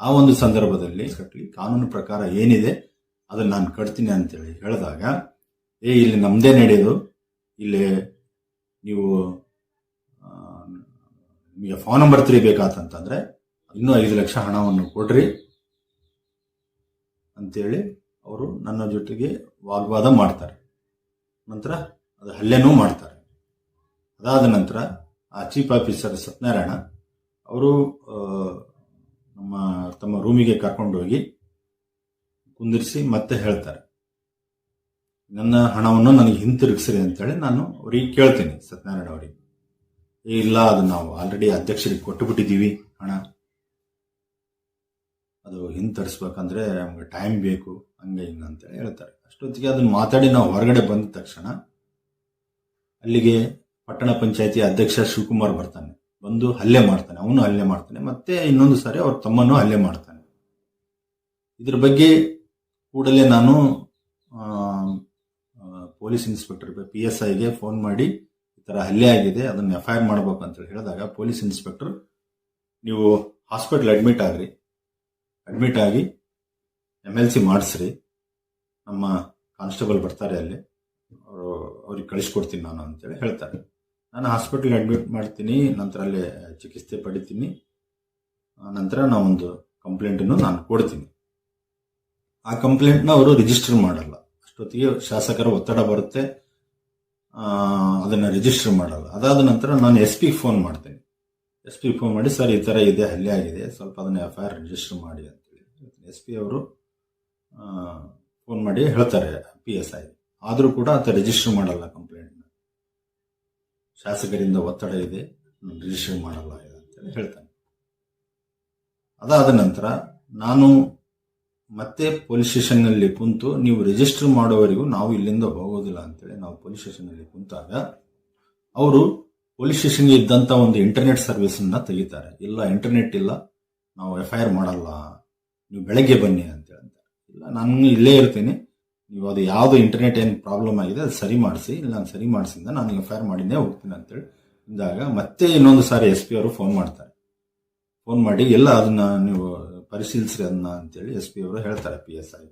ಆ ಒಂದು ಸಂದರ್ಭದಲ್ಲಿ ಕಟ್ಟಲಿ ಕಾನೂನು ಪ್ರಕಾರ ಏನಿದೆ ಅದನ್ನು ನಾನು ಕಟ್ತೀನಿ ಅಂತೇಳಿ ಹೇಳಿದಾಗ, ಏ, ಇಲ್ಲಿ ನಮ್ದೇ ನಡೆಯೋದು ಇಲ್ಲಿ ನೀವು ನಿಮಗೆ ಫೋನ್ ನಂಬರ್ ತ್ರೀ ಬೇಕಾತಂತಂದ್ರೆ ಇನ್ನೂ ಐದು ಲಕ್ಷ ಹಣವನ್ನು ಕೊಡ್ರಿ ಅಂತೇಳಿ ಅವರು ನನ್ನ ಜೊತೆಗೆ ವಾಗ್ವಾದ ಮಾಡ್ತಾರೆ. ನಂತರ ಅದು ಹಲ್ಲೆನೂ ಮಾಡ್ತಾರೆ. ಅದಾದ ನಂತರ ಆ ಚೀಫ್ ಆಫೀಸರ್ ಸತ್ಯನಾರಾಯಣ ಅವರು ನಮ್ಮ ತಮ್ಮ ರೂಮಿಗೆ ಕರ್ಕೊಂಡೋಗಿ ಕುಂದಿರಿಸಿ ಮತ್ತೆ ಹೇಳ್ತಾರೆ. ನನ್ನ ಹಣವನ್ನು ನನಗೆ ಹಿಂತಿರುಗಿಸ್ರಿ ಅಂತೇಳಿ ನಾನು ಅವ್ರಿಗೆ ಕೇಳ್ತೀನಿ ಸತ್ಯನಾರಾಯಣ ಅವರಿಗೆ. ಇಲ್ಲ, ಅದು ನಾವು ಆಲ್ರೆಡಿ ಅಧ್ಯಕ್ಷರಿಗೆ ಕೊಟ್ಟು ಬಿಟ್ಟಿದ್ದೀವಿ ಹಣ. ಅದು ಹಿಂತರಿಸ್ಬೇಕಂದ್ರೆ ನಮ್ಗೆ ಟೈಮ್ ಬೇಕು, ಹಂಗೆ ಹಿಂಗೆ ಅಂತೇಳಿ ಹೇಳ್ತಾರೆ. ಅಷ್ಟೊತ್ತಿಗೆ ಅದನ್ನು ಮಾತಾಡಿ ನಾವು ಹೊರಗಡೆ ಬಂದ ತಕ್ಷಣ ಅಲ್ಲಿಗೆ ಪಟ್ಟಣ ಪಂಚಾಯತಿ ಅಧ್ಯಕ್ಷ ಶಿವಕುಮಾರ್ ಬರ್ತಾನೆ. ಬಂದು ಹಲ್ಲೆ ಮಾಡ್ತಾನೆ. ಅವನು ಹಲ್ಲೆ ಮಾಡ್ತಾನೆ. ಮತ್ತೆ ಇನ್ನೊಂದು ಸಾರಿ ಅವ್ರ ತಮ್ಮನ್ನು ಹಲ್ಲೆ ಮಾಡ್ತಾನೆ. ಇದ್ರ ಬಗ್ಗೆ ಕೂಡಲೇ ನಾನು ಪೊಲೀಸ್ ಇನ್ಸ್ಪೆಕ್ಟರ್ ಪಿ ಎಸ್ ಐಗೆ ಫೋನ್ ಮಾಡಿ ಈ ಥರ ಹಲ್ಲೆ ಆಗಿದೆ, ಅದನ್ನು ಎಫ್ ಐ ಆರ್ ಮಾಡಬೇಕು ಅಂತೇಳಿ ಹೇಳಿದಾಗ ಪೊಲೀಸ್ ಇನ್ಸ್ಪೆಕ್ಟರ್, ನೀವು ಹಾಸ್ಪಿಟ್ಲ್ ಅಡ್ಮಿಟ್ ಆಗ್ರಿ. ಅಡ್ಮಿಟ್ ಆಗಿ ಎಂ ಎಲ್ ಸಿ ಮಾಡಿಸ್ರಿ. ನಮ್ಮ ಕಾನ್ಸ್ಟೇಬಲ್ ಬರ್ತಾರೆ ಅಲ್ಲಿ. ಅವ್ರಿಗೆ ಕಳಿಸ್ಕೊಡ್ತೀನಿ ನಾನು ಅಂತೇಳಿ ಹೇಳ್ತಾರೆ. ನಾನು ಹಾಸ್ಪಿಟ್ಲ್ ಅಡ್ಮಿಟ್ ಮಾಡ್ತೀನಿ, ನಂತರ ಅಲ್ಲೇ ಚಿಕಿತ್ಸೆ ಪಡಿತೀನಿ. ನಂತರ ನಾವೊಂದು ಕಂಪ್ಲೇಂಟನ್ನು ನಾನು ಕೊಡ್ತೀನಿ. ಆ ಕಂಪ್ಲೇಂಟ್ನ ಅವರು ರಿಜಿಸ್ಟರ್ ಮಾಡಲ್ಲ. ಅಷ್ಟೊತ್ತಿಗೆ ಶಾಸಕರ ಒತ್ತಡ ಬರುತ್ತೆ. ಅದನ್ನು ರಿಜಿಸ್ಟರ್ ಮಾಡಲ್ಲ. ಅದಾದ ನಂತರ ನಾನು ಎಸ್ ಪಿ ಫೋನ್ ಮಾಡ್ತೀನಿ. ಎಸ್ ಪಿ ಫೋನ್ ಮಾಡಿ, ಸರ್, ಈ ಥರ ಇದೆ, ಹಲ್ಲೆ ಆಗಿದೆ, ಸ್ವಲ್ಪ ಅದನ್ನು ಎಫ್ ಐ ಆರ್ ರಿಜಿಸ್ಟರ್ ಮಾಡಿ ಅಂತೇಳಿ. ಎಸ್ ಪಿ ಅವರು ಫೋನ್ ಮಾಡಿ ಹೇಳ್ತಾರೆ ಪಿ ಎಸ್ ಐ ಆದರೂ ಕೂಡ ಆತ ರಿಜಿಸ್ಟರ್ ಮಾಡಲ್ಲ ಕಂಪ್ಲೇಂಟ್ನ ಶಾಸಕರಿಂದ ಒತ್ತಡ ಇದೆ ರಿಜಿಸ್ಟರ್ ಮಾಡಲ್ಲ ಅಂತ ಅಂತೇಳಿ ಹೇಳ್ತಾನೆ. ಅದಾದ ನಂತರ ನಾನು ಮತ್ತೆ ಪೊಲೀಸ್ ಸ್ಟೇಷನ್ನಲ್ಲಿ ಕುಂತು ನೀವು ರಿಜಿಸ್ಟರ್ ಮಾಡೋವರೆಗೂ ನಾವು ಇಲ್ಲಿಂದ ಹೋಗೋದಿಲ್ಲ ಅಂತೇಳಿ ನಾವು ಪೊಲೀಸ್ ಸ್ಟೇಷನ್ನಲ್ಲಿ ಕುಂತಾಗ ಅವರು ಪೊಲೀಸ್ ಸ್ಟೇಷನ್ಗೆ ಇದ್ದಂತ ಒಂದು ಇಂಟರ್ನೆಟ್ ಸರ್ವಿಸ್ ಅನ್ನ ತೆಗಿತಾರೆ. ಇಲ್ಲ ಇಂಟರ್ನೆಟ್ ಇಲ್ಲ, ನಾವು ಎಫ್ ಐ ಆರ್ ಮಾಡಲ್ಲ, ನೀವು ಬೆಳಗ್ಗೆ ಬನ್ನಿ ಅಂತ ಹೇಳ್ತಾರೆ. ಇಲ್ಲ, ನಾನು ಇಲ್ಲೇ ಇರ್ತೀನಿ ನೀವು ಅದು ಯಾವುದು ಇಂಟರ್ನೆಟ್ ಏನು ಪ್ರಾಬ್ಲಮ್ ಆಗಿದೆ, ಅದು ಸರಿ ಮಾಡಿಸಿ, ಇಲ್ಲ ನಾನು ಸರಿ ಮಾಡಿಸಿಂದ ನಾನು ಐ ಆರ್ ಮಾಡಿನೇ ಹೋಗ್ತೀನಿ ಅಂತೇಳಿ ಅಂದಾಗ ಮತ್ತೆ ಇನ್ನೊಂದು ಸಾರಿ ಎಸ್ ಪಿ ಅವರು ಫೋನ್ ಮಾಡ್ತಾರೆ. ಫೋನ್ ಮಾಡಿ, ಎಲ್ಲ ಅದನ್ನ ನೀವು ಪರಿಶೀಲಿಸ್ರಿ ಅದನ್ನ ಅಂತೇಳಿ ಎಸ್ ಪಿ ಅವರು ಹೇಳ್ತಾರೆ ಪಿ ಎಸ್ ಐ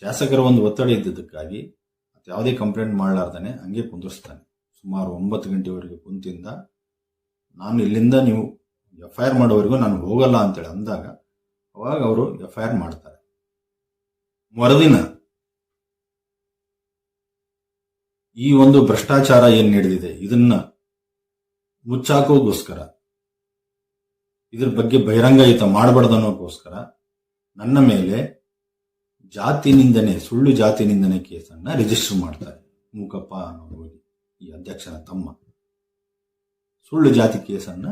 ಶಾಸಕರ ಒಂದು ಒತ್ತಡ ಇದ್ದಿದ್ದಕ್ಕಾಗಿ ಯಾವುದೇ ಕಂಪ್ಲೇಂಟ್ ಮಾಡಲಾರ್ದಾನೆ ಹಂಗೆ ಕುಂದಿರ್ಸ್ತಾನೆ. ಸುಮಾರು ಒಂಬತ್ತು ಗಂಟೆವರೆಗೆ ಕುಂತಿಂದ, ನಾನು ಇಲ್ಲಿಂದ ನೀವು ಎಫ್ ಐ ಆರ್ ಮಾಡೋವರೆಗೂ ನಾನು ಹೋಗಲ್ಲ ಅಂತೇಳಿ ಅಂದಾಗ, ಅವಾಗ ಅವರು ಎಫ್ ಐ ಆರ್ ಮಾಡ್ತಾರೆ. ಮರುದಿನ ಈ ಒಂದು ಭ್ರಷ್ಟಾಚಾರ ಏನ್ ನಡೆದಿದೆ, ಇದನ್ನ ಮುಚ್ಚಾಕೋಗೋಸ್ಕರ, ಇದ್ರ ಬಗ್ಗೆ ಬಹಿರಂಗಯುತ ಅನ್ನೋಕ್ಕೋಸ್ಕರ ನನ್ನ ಮೇಲೆ ಜಾತಿ ನಿಂದನೆ ಸುಳ್ಳು ಜಾತಿ ನಿಂದನೆ ಕೇಸನ್ನ ರಿಜಿಸ್ಟರ್ ಮಾಡ್ತಾರೆ ಮೂಕಪ್ಪ ಅನ್ನೋ ಈ ಅಧ್ಯಕ್ಷನ ತಮ್ಮ ಸುಳ್ಳು ಜಾತಿ ಕೇಸನ್ನ